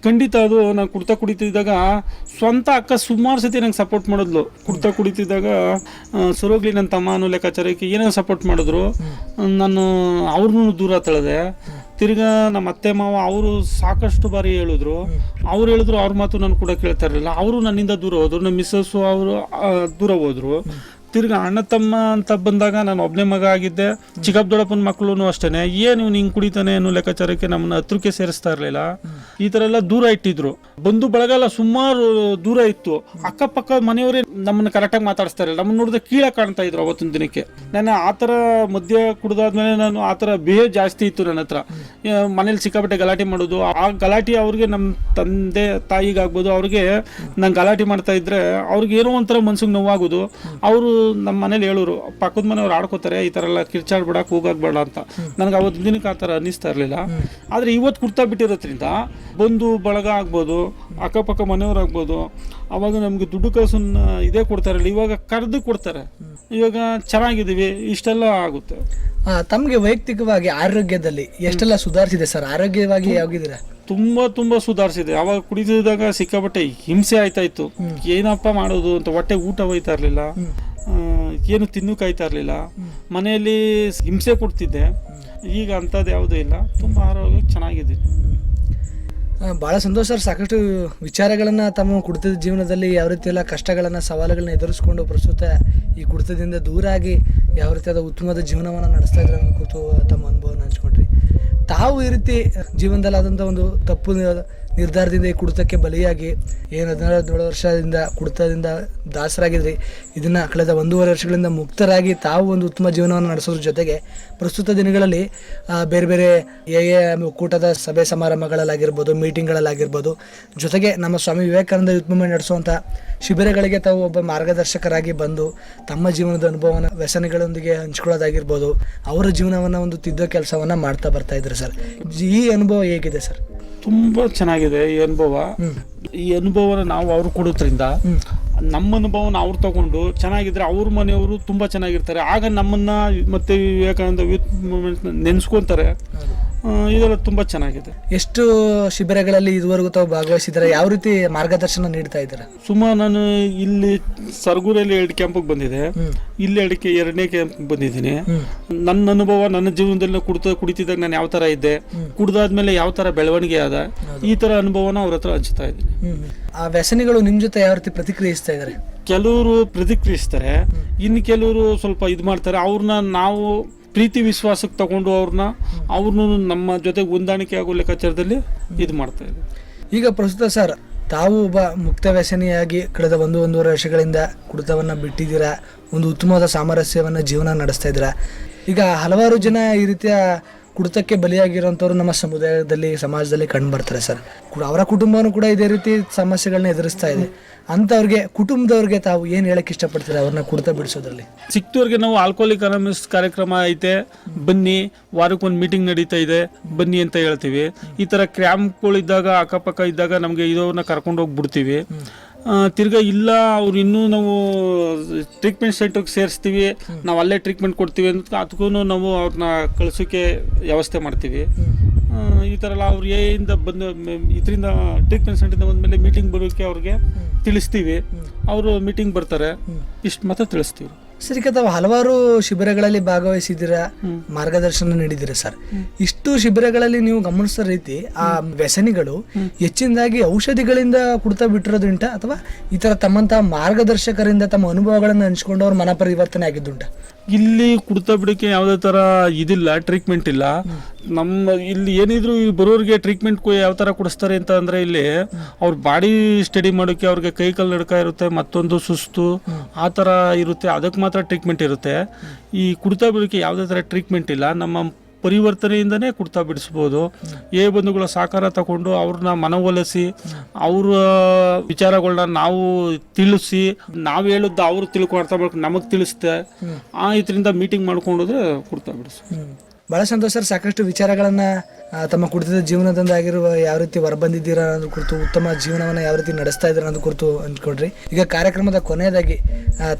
ಖಂಡಿತ ಅದು, ನಾನು ಕುಡ್ತಾ ಕುಡಿತಿದ್ದಾಗ ಸ್ವಂತ ಅಕ್ಕ ಸುಮಾರು ಸತಿ ನಂಗೆ ಸಪೋರ್ಟ್ ಮಾಡಿದ್ಲು. ಕುಡ್ತಾ ಕುಡಿತಿದ್ದಾಗ ಸರೋಗ್ಲಿ ನನ್ನ ತಮ್ಮ ಅನ್ನೋ ಲೆಕ್ಕಾಚಾರಕ್ಕೆ ಏನೇನು ಸಪೋರ್ಟ್ ಮಾಡಿದ್ರು. ನಾನು ಅವ್ರನ್ನೂ ದೂರ ತಳೆದೆ. ತಿರ್ಗಾ ನಮ್ಮ ಅತ್ತೆ, ಮಾವ ಅವರು ಸಾಕಷ್ಟು ಬಾರಿ ಹೇಳಿದ್ರು. ಅವ್ರು ಹೇಳಿದ್ರು ಅವ್ರ ಮಾತು ನಾನು ಕೂಡ ಕೇಳ್ತಾ ಇರಲಿಲ್ಲ. ಅವರು ನನ್ನಿಂದ ದೂರ ಹೋದ್ರು. ನಮ್ಮ ಮಿಸ್ಸಸ್ಸು ಅವರು ದೂರ ಹೋದ್ರು. ತಿರ್ಗಾ ಅಣ್ಣ ತಮ್ಮ ಅಂತ ಬಂದಾಗ ನಾನು ಒಬ್ಬನೇ ಮಗ ಆಗಿದ್ದೆ. ಚಿಕ್ಕಪ್ಪ ದೊಡ್ಡಪ್ಪನ ಮಕ್ಕಳು ಅಷ್ಟೇ ಏನು ಇವ್ನು ಹಿಂಗೆ ಕುಡಿತಾನೆ ಅನ್ನೋ ಲೆಕ್ಕಾಚಾರಕ್ಕೆ ನಮ್ಮನ್ನ ಹತ್ರಕ್ಕೆ ಸೇರಿಸ್ತಾ ಇರಲಿಲ್ಲ. ಈ ಥರ ಎಲ್ಲ ದೂರ ಇಟ್ಟಿದ್ರು. ಬಂದು ಬಳಗಲ್ಲ ಸುಮಾರು ದೂರ ಇತ್ತು. ಅಕ್ಕಪಕ್ಕ ಮನೆಯವರೇ ನಮ್ಮನ್ನ ಕರೆಕ್ಟಾಗಿ ಮಾತಾಡಿಸ್ತಾ ಇರಲಿಲ್ಲ. ನಮ್ಮನ್ನ ನೋಡಿದ್ರೆ ಕೀಳ ಕಾಣ್ತಾ ಇದ್ರು ಅವತ್ತಿನ ದಿನಕ್ಕೆ. ನಾನು ಆ ಥರ ಮದ್ಯ ಕುಡ್ದಾದ್ಮೇಲೆ ನಾನು ಆ ಥರ ಬಿಹೇವ್ ಜಾಸ್ತಿ ಇತ್ತು ನನ್ನ ಹತ್ರ. ಮನೇಲಿ ಸಿಕ್ಕಾಪಟ್ಟೆ ಗಲಾಟೆ ಮಾಡೋದು. ಆ ಗಲಾಟೆ ಅವ್ರಿಗೆ ನಮ್ಮ ತಂದೆ, ತಾಯಿಗಾಗ್ಬೋದು, ಅವ್ರಿಗೆ ನಾನು ಗಲಾಟೆ ಮಾಡ್ತಾ ಇದ್ರೆ ಅವ್ರಿಗೆ ಏನೋ ಒಂಥರ ಮನ್ಸಿಗೆ ನೋವಾಗೋದು. ಅವರು ನಮ್ಮ ಮನೇಲಿ ಹೇಳೋರು ಪಕ್ಕದ ಮನೆಯವ್ರು ಆಡ್ಕೋತಾರೆ ಈ ಥರ ಎಲ್ಲ ಕಿರ್ಚಾಡ್ಬೇಡ ಕೂಗಾಗ್ಬೇಡ ಅಂತ. ನನಗೆ ಅವತ್ತು ದಿನಕ್ಕೆ ಆ ಥರ ಅನ್ನಿಸ್ತಾ ಇರಲಿಲ್ಲ. ಆದರೆ ಇವತ್ತು ಕುಡ್ತಾ ಬಿಟ್ಟಿರೋದ್ರಿಂದ ಬಂದು ಬಳಗ ಆಗ್ಬೋದು ಅಕ್ಕಪಕ್ಕ ಮನೆಯವ್ರು ಆಗ್ಬೋದು ಅವಾಗ ನಮಗೆ ದುಡ್ಡು ಕಾಸನ್ನ ಇದೇ ಕೊಡ್ತಾರಲ್ಲ ಇವಾಗ ಕರೆದು ಕೊಡ್ತಾರೆ. ಇವಾಗ ಚೆನ್ನಾಗಿದ್ದೀವಿ ಇಷ್ಟೆಲ್ಲ ಆಗುತ್ತೆ. ತಮಗೆ ವೈಯಕ್ತಿಕವಾಗಿ ಆರೋಗ್ಯದಲ್ಲಿ ಎಷ್ಟೆಲ್ಲ ಸುಧಾರಿಸಿದೆ ಸರ್? ಆರೋಗ್ಯವಾಗಿ ಯಾವಾಗಿದ್ದೀರಾ ತುಂಬಾ ತುಂಬಾ ಸುಧಾರಿಸಿದೆ. ಅವಾಗ ಕುಡಿದಿದ್ದಾಗ ಸಿಕ್ಕಾಪಟ್ಟೆ ಹಿಂಸೆ ಆಯ್ತಾ ಇತ್ತು ಏನಪ್ಪ ಮಾಡೋದು ಅಂತ ಹೊಟ್ಟೆ ಊಟ ಹೋಯ್ತಾ ಇರ್ಲಿಲ್ಲ. ಏನು ತಿನ್ನು ಕಾಯ್ತಾ ಇರಲಿಲ್ಲ. ಮನೆಯಲ್ಲಿ ಹಿಂಸೆ ಕೊಡ್ತಿದ್ದೆ. ಈಗ ಅಂಥದ್ದು ಯಾವುದೂ ಇಲ್ಲ. ತುಂಬ ಆರೋಗ್ಯ ಚೆನ್ನಾಗಿದ್ದೀನಿ ಭಾಳ ಸಂತೋಷ ಸರ್. ಸಾಕಷ್ಟು ವಿಚಾರಗಳನ್ನು ತಮ್ಮ ಕುಡಿತದ ಜೀವನದಲ್ಲಿ ಯಾವ ರೀತಿ ಕಷ್ಟಗಳನ್ನು ಕಷ್ಟಗಳನ್ನ ಸವಾಲುಗಳನ್ನ ಎದುರಿಸ್ಕೊಂಡು ಪ್ರಸ್ತುತ ಈ ಕುಡಿತದಿಂದ ದೂರಾಗಿ ಯಾವ ರೀತಿಯಾದ ಉತ್ತಮವಾದ ಜೀವನವನ್ನು ನಡೆಸ್ತಾ ಇದ್ದಾರೆ ಕುರಿತು ತಮ್ಮ ಅನುಭವನ ಹಂಚ್ಕೊಂಡ್ರಿ. ತಾವು ಈ ರೀತಿ ಜೀವನದಲ್ಲಿ ಆದಂಥ ಒಂದು ತಪ್ಪು ನಿರ್ಧಾರದಿಂದ ಈ ಕುಡಿತಕ್ಕೆ ಬಲಿಯಾಗಿ ಏನು ಹದಿನಾರು ಹದಿನೇಳು ವರ್ಷದಿಂದ ಕುಡಿತದಿಂದ ದಾಸರಾಗಿದ್ರಿ. ಇದನ್ನು ಕಳೆದ ಒಂದೂವರೆ ವರ್ಷಗಳಿಂದ ಮುಕ್ತರಾಗಿ ತಾವು ಒಂದು ಉತ್ತಮ ಜೀವನವನ್ನು ನಡೆಸೋದ್ರ ಜೊತೆಗೆ ಪ್ರಸ್ತುತ ದಿನಗಳಲ್ಲಿ ಬೇರೆ ಬೇರೆ ಎ ಎ ಕೂಟದ ಸಭೆ ಸಮಾರಂಭಗಳಲ್ಲಾಗಿರ್ಬೋದು, ಮೀಟಿಂಗ್ಗಳಲ್ಲಾಗಿರ್ಬೋದು, ಜೊತೆಗೆ ನಮ್ಮ ಸ್ವಾಮಿ ವಿವೇಕಾನಂದ ಮೂವ್ಮೆಂಟ್ ನಡೆಸುವಂಥ ಶಿಬಿರಗಳಿಗೆ ತಾವು ಒಬ್ಬ ಮಾರ್ಗದರ್ಶಕರಾಗಿ ಬಂದು ತಮ್ಮ ಜೀವನದ ಅನುಭವನ ವ್ಯಸನಗಳೊಂದಿಗೆ ಹಂಚ್ಕೊಳ್ಳೋದಾಗಿರ್ಬೋದು, ಅವರ ಜೀವನವನ್ನು ಒಂದು ತಿದ್ದೋ ಕೆಲಸವನ್ನು ಮಾಡ್ತಾ ಬರ್ತಾ ಇದ್ದಾರೆ ಸರ್. ಈ ಅನುಭವ ಹೇಗಿದೆ ಸರ್? ತುಂಬಾ ಚೆನ್ನಾಗಿದೆ ಈ ಅನುಭವ. ಈ ಅನುಭವನ ನಾವು ಅವ್ರು ಕೊಡೋದ್ರಿಂದ ನಮ್ಮ ಅನುಭವನ ಅವ್ರು ತಗೊಂಡು ಚೆನ್ನಾಗಿದ್ರೆ ಅವ್ರ ಮನೆಯವರು ತುಂಬಾ ಚೆನ್ನಾಗಿರ್ತಾರೆ. ಆಗ ನಮ್ಮನ್ನ ಮತ್ತೆ ವಿವೇಕಾನಂದ ಯೂತ್ ಮೂವ್ಮೆಂಟ್ ನೆನ್ಸ್ಕೊಂತಾರೆ. ಇದೆಲ್ಲ ತುಂಬಾ ಚೆನ್ನಾಗಿದೆ. ಎಷ್ಟು ಶಿಬಿರಗಳಲ್ಲಿ ಇದುವರೆಗೂ ತಾವು ಭಾಗವಹಿಸಿದ್ರೆ ಯಾವ ರೀತಿ ಮಾರ್ಗದರ್ಶನ ನೀಡ್ತಾ ಇದ್ದಾರೆ? ಸುಮಾರು ನಾನು ಇಲ್ಲಿ ಸರ್ಗೂರಲ್ಲಿ ಎರಡು ಕ್ಯಾಂಪಿಗೆ ಬಂದಿದೆ ಇಲ್ಲಿ ಎರಡಕ್ಕೆ ಎರಡನೇ ಕ್ಯಾಂಪ್ ಬಂದಿದ್ದೀನಿ. ನನ್ನ ಅನುಭವ ನನ್ನ ಜೀವನದಲ್ಲಿ ಕುಡ್ತಾ ಕುಡಿತಿದ್ದಾಗ ನಾನು ಯಾವ ಥರ ಇದ್ದೆ ಕುಡ್ದಾದ್ಮೇಲೆ ಯಾವ ಥರ ಬೆಳವಣಿಗೆ ಆದ ಈ ಥರ ಅನುಭವನ ಅವ್ರ ಹತ್ರ ಹಂಚ್ತಾ ಇದ್ದೀನಿ. ಆ ವ್ಯಸನಿಗಳು ನಿಮ್ಮ ಜೊತೆ ಯಾವ ರೀತಿ ಪ್ರತಿಕ್ರಿಯಿಸ್ತಾ ಇದ್ದಾರೆ? ಕೆಲವರು ಪ್ರತಿಕ್ರಿಯಿಸ್ತಾರೆ ಇನ್ನು ಕೆಲವರು ಸ್ವಲ್ಪ ಇದು ಮಾಡ್ತಾರೆ. ಅವ್ರನ್ನ ನಾವು ಪ್ರೀತಿ ವಿಶ್ವಾಸಕ್ಕೆ ತಗೊಂಡು ಅವ್ರನ್ನ, ಅವ್ರನ್ನೂ ನಮ್ಮ ಜೊತೆಗೆ ಹೊಂದಾಣಿಕೆ ಆಗೋ ಲೆಕ್ಕಾಚಾರದಲ್ಲಿ ಇದು ಮಾಡ್ತಾ ಇದೆ. ಈಗ ಪ್ರಸ್ತುತ ಸರ್, ತಾವು ಒಬ್ಬ ಮುಕ್ತ ವ್ಯಸನಿಯಾಗಿ ಕಳೆದ ಒಂದು ಒಂದೂವರೆ ವರ್ಷಗಳಿಂದ ಕುಡಿತವನ್ನು ಬಿಟ್ಟಿದ್ದೀರಾ? ಒಂದು ಉತ್ತಮವಾದ ಸಾಮರಸ್ಯವನ್ನು ಜೀವನ ನಡೆಸ್ತಾ ಇದ್ದೀರಾ? ಈಗ ಹಲವಾರು ಜನ ಈ ರೀತಿಯ ಕುಡಿತಕ್ಕೆ ಬಲಿಯಾಗಿರೋಂಥವ್ರು ನಮ್ಮ ಸಮುದಾಯದಲ್ಲಿ, ಸಮಾಜದಲ್ಲಿ ಕಂಡು ಬರ್ತಾರೆ ಸರ್. ಅವರ ಕುಟುಂಬನೂ ಕೂಡ ಇದೇ ರೀತಿ ಸಮಸ್ಯೆಗಳನ್ನ ಎದುರಿಸ್ತಾ ಇದೆ. ಅಂಥವ್ರಿಗೆ ಕುಟುಂಬದವ್ರಿಗೆ ತಾವು ಏನು ಹೇಳಕ್ಕೆ ಇಷ್ಟಪಡ್ತೀರಾ ಅವ್ರನ್ನ ಕುಡಿತ ಬಿಡಿಸೋದ್ರಲ್ಲಿ? ಸಿಕ್ತವ್ರಿಗೆ ನಾವು ಆಲ್ಕೋಹಾಲಿಕ್ ಅನಾಮಿಸ್ ಕಾರ್ಯಕ್ರಮ ಐತೆ. ಬನ್ನಿ, ವಾರಕ್ಕೊಂದು ಮೀಟಿಂಗ್ ನಡೀತಾ ಇದೆ. ಬನ್ನಿ ಅಂತ ಹೇಳ್ತೀವಿ. ಈ ಥರ ಕ್ರ್ಯಾಂಪ್ಗಳಿದ್ದಾಗ ಅಕ್ಕಪಕ್ಕ ಇದ್ದಾಗ ನಮಗೆ ಇದನ್ನ ಕರ್ಕೊಂಡು ಹೋಗ್ಬಿಡ್ತೀವಿ. ತಿರ್ಗ ಇಲ್ಲ, ಅವ್ರು ಇನ್ನೂ ನಾವು ಟ್ರೀಟ್ಮೆಂಟ್ ಸೆಂಟರ್ಗೆ ಸೇರಿಸ್ತೀವಿ. ನಾವು ಅಲ್ಲೇ ಟ್ರೀಟ್ಮೆಂಟ್ ಕೊಡ್ತೀವಿ ಅಂತ ಅದಕ್ಕೂ ನಾವು ಅವ್ರನ್ನ ಕಳಿಸೋಕ್ಕೆ ವ್ಯವಸ್ಥೆ ಮಾಡ್ತೀವಿ. ಈ ಥರ ಎಲ್ಲ ಅವ್ರು ಏಯಿಂದ ಬಂದು ಇದರಿಂದ ಟ್ರೀಟ್ಮೆಂಟ್ ಸೆಂಟ್ರಿಂದ ಬಂದಮೇಲೆ ಮೀಟಿಂಗ್ ಬರೋಕ್ಕೆ ಅವ್ರಿಗೆ ತಿಳಿಸ್ತೀವಿ. ಅವರು ಮೀಟಿಂಗ್ ಬರ್ತಾರೆ. ಇಷ್ಟು ಮಾತ್ರ ತಿಳಿಸ್ತೀವಿ. ಸರ್ ಈಗ ತಾವು ಹಲವಾರು ಶಿಬಿರಗಳಲ್ಲಿ ಭಾಗವಹಿಸಿದ್ದೀರಾ? ಮಾರ್ಗದರ್ಶನ ನೀಡಿದ್ದೀರಾ ಸರ್? ಇಷ್ಟು ಶಿಬಿರಗಳಲ್ಲಿ ನೀವು ಗಮನಿಸಿದ ರೀತಿ ಆ ವ್ಯಸನಿಗಳು ಹೆಚ್ಚಿನದಾಗಿ ಔಷಧಿಗಳಿಂದ ಕುಡ್ತಾ ಬಿಟ್ಟಿರೋದುಂಟ ಅಥವಾ ಈ ತರ ತಮ್ಮಂತಹ ಮಾರ್ಗದರ್ಶಕರಿಂದ ತಮ್ಮ ಅನುಭವಗಳನ್ನು ಹಂಚ್ಕೊಂಡು ಅವ್ರ ಮನ ಪರಿವರ್ತನೆ ಆಗಿದ್ದುಂಟ? ಇಲ್ಲಿ ಕುಡ್ತಾ ಬಿಡಕ್ಕೆ ಯಾವುದೇ ಥರ ಇದಿಲ್ಲ ಟ್ರೀಟ್ಮೆಂಟ್ ಇಲ್ಲ. ನಮ್ಮ ಇಲ್ಲಿ ಏನಿದ್ರು ಬರೋರಿಗೆ ಟ್ರೀಟ್ಮೆಂಟ್ ಯಾವ ಥರ ಕೊಡಿಸ್ತಾರೆ ಅಂತ ಅಂದರೆ ಇಲ್ಲಿ ಅವ್ರ ಬಾಡಿ ಸ್ಟಡಿ ಮಾಡೋಕೆ ಅವ್ರಿಗೆ ಕೈ ಕಾಲು ನಡ್ಕ ಇರುತ್ತೆ, ಮತ್ತೊಂದು ಸುಸ್ತು ಆ ಥರ ಇರುತ್ತೆ. ಅದಕ್ಕೆ ಮಾತ್ರ ಟ್ರೀಟ್ಮೆಂಟ್ ಇರುತ್ತೆ. ಈ ಕುಡ್ತಾ ಬಿಡಕ್ಕೆ ಯಾವುದೇ ಥರ ಟ್ರೀಟ್ಮೆಂಟ್ ಇಲ್ಲ. ನಮ್ಮ ಪರಿವರ್ತನೆಯಿಂದನೇ ಕುಡ್ತಾ ಬಿಡಿಸ್ಬೋದು. ಏ ಬಂಧುಗಳ ಸಹಕಾರ ತಗೊಂಡು ಅವ್ರನ್ನ ಮನವೊಲಿಸಿ, ಅವರ ವಿಚಾರಗಳನ್ನ ನಾವು ತಿಳಿಸಿ, ನಾವು ಹೇಳಿದ್ದು ಅವರು ತಿಳ್ಕೊ, ಅರ್ಥ ನಮಗೆ ತಿಳಿಸ್ತೆ ಆ ಇದರಿಂದ ಮೀಟಿಂಗ್ ಮಾಡ್ಕೊಂಡೋದ್ರೆ ಕುಡ್ತಾ ಬಿಡಿಸ್ ಬಹಳ ಸಂತೋಷ ಸರ್. ಸಾಕಷ್ಟು ವಿಚಾರಗಳನ್ನ ತಮ್ಮ ಕುಡಿತದ ಜೀವನದಿಂದ ಆಗಿರುವ ಯಾವ ರೀತಿ ಹೊರಬಂದಿದ್ದೀರಾ ಅನ್ನೋದ್ರ ಕುರಿತು, ಉತ್ತಮ ಜೀವನವನ್ನ ಯಾವ ರೀತಿ ನಡೆಸ್ತಾ ಇದ್ದೀರಾ ಅನ್ನೋದ್ರ ಕುರಿತು ಅಂದ್ಕೊಡ್ರಿ ಈಗ ಕಾರ್ಯಕ್ರಮದ ಕೊನೆಯದಾಗಿ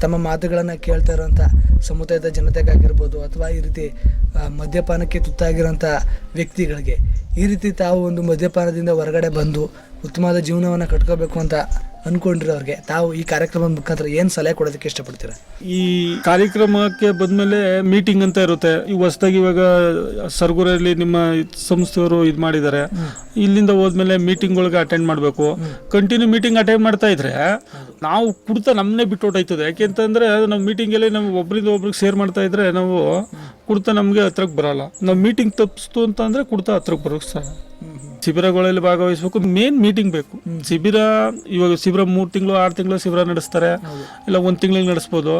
ತಮ್ಮ ಮಾತುಗಳನ್ನ ಕೇಳ್ತಾ ಇರುವಂತ ಸಮುದಾಯದ ಜನತೆಗಾಗಿರ್ಬೋದು ಅಥವಾ ಈ ರೀತಿ ಮದ್ಯಪಾನಕ್ಕೆ ತುತ್ತಾಗಿರೋಂಥ ವ್ಯಕ್ತಿಗಳಿಗೆ ಈ ರೀತಿ ತಾವು ಒಂದು ಮದ್ಯಪಾನದಿಂದ ಹೊರಗಡೆ ಬಂದು ಉತ್ತಮವಾದ ಜೀವನವನ್ನ ಕಟ್ಕೋಬೇಕು ಅಂತ ಅನ್ಕೊಂಡಿರೋರಿಗೆ, ತಾವು ಈ ಕಾರ್ಯಕ್ರಮದ ಮುಖಾಂತರ ಏನು ಸಲಹೆ ಕೊಡೋದಕ್ಕೆ ಇಷ್ಟಪಡ್ತೀರಾ? ಈ ಕಾರ್ಯಕ್ರಮಕ್ಕೆ ಬಂದ್ಮೇಲೆ ಮೀಟಿಂಗ್ ಅಂತ ಇರುತ್ತೆ. ಈ ಹೊಸದಾಗಿ ಇವಾಗ ಸರ್ಗುರಲ್ಲಿ ನಿಮ್ಮ ಸಂಸ್ಥೆಯವರು ಇದು ಮಾಡಿದ್ದಾರೆ. ಇಲ್ಲಿಂದ ಹೋದ್ಮೇಲೆ ಮೀಟಿಂಗ್ ಒಳಗೆ ಅಟೆಂಡ್ ಮಾಡಬೇಕು. ಕಂಟಿನ್ಯೂ ಮೀಟಿಂಗ್ ಅಟೆಂಡ್ ಮಾಡ್ತಾ ಇದ್ರೆ ನಾವು ಕುಡ್ತಾ ನಮ್ಮನ್ನೇ ಬಿಟ್ಟು ಹೊಟ್ಟೋಯ್ತದೆ ಯಾಕೆಂತಂದ್ರೆ ನಾವು ಮೀಟಿಂಗಲ್ಲಿ ನಾವು ಒಬ್ರಿಂದ ಒಬ್ರಿಗೆ ಶೇರ್ ಮಾಡ್ತಾ ಇದ್ರೆ ನಾವು ಕುಡ್ತಾ ನಮಗೆ ಹತ್ರಕ್ಕೆ ಬರಲ್ಲ. ನಾವು ಮೀಟಿಂಗ್ ತಪ್ಪಿಸ್ತು ಅಂತ ಅಂದ್ರೆ ಕುಡ್ತಾ ಹತ್ರಕ್ಕೆ ಬರೋಕ್ಕೆ ಸಹ ಶಿಬಿರಗಳಲ್ಲಿ ಭಾಗವಹಿಸಬೇಕು. ಮೇನ್ ಮೀಟಿಂಗ್ ಬೇಕು. ಶಿಬಿರ ಇವಾಗ ಶಿಬಿರ ಮೂರು ತಿಂಗಳು ಆರು ತಿಂಗಳು ಶಿಬಿರ ನಡೆಸ್ತಾರೆ. ಇಲ್ಲ ಒಂದು ತಿಂಗಳಿಗೆ ನಡೆಸ್ಬೋದು.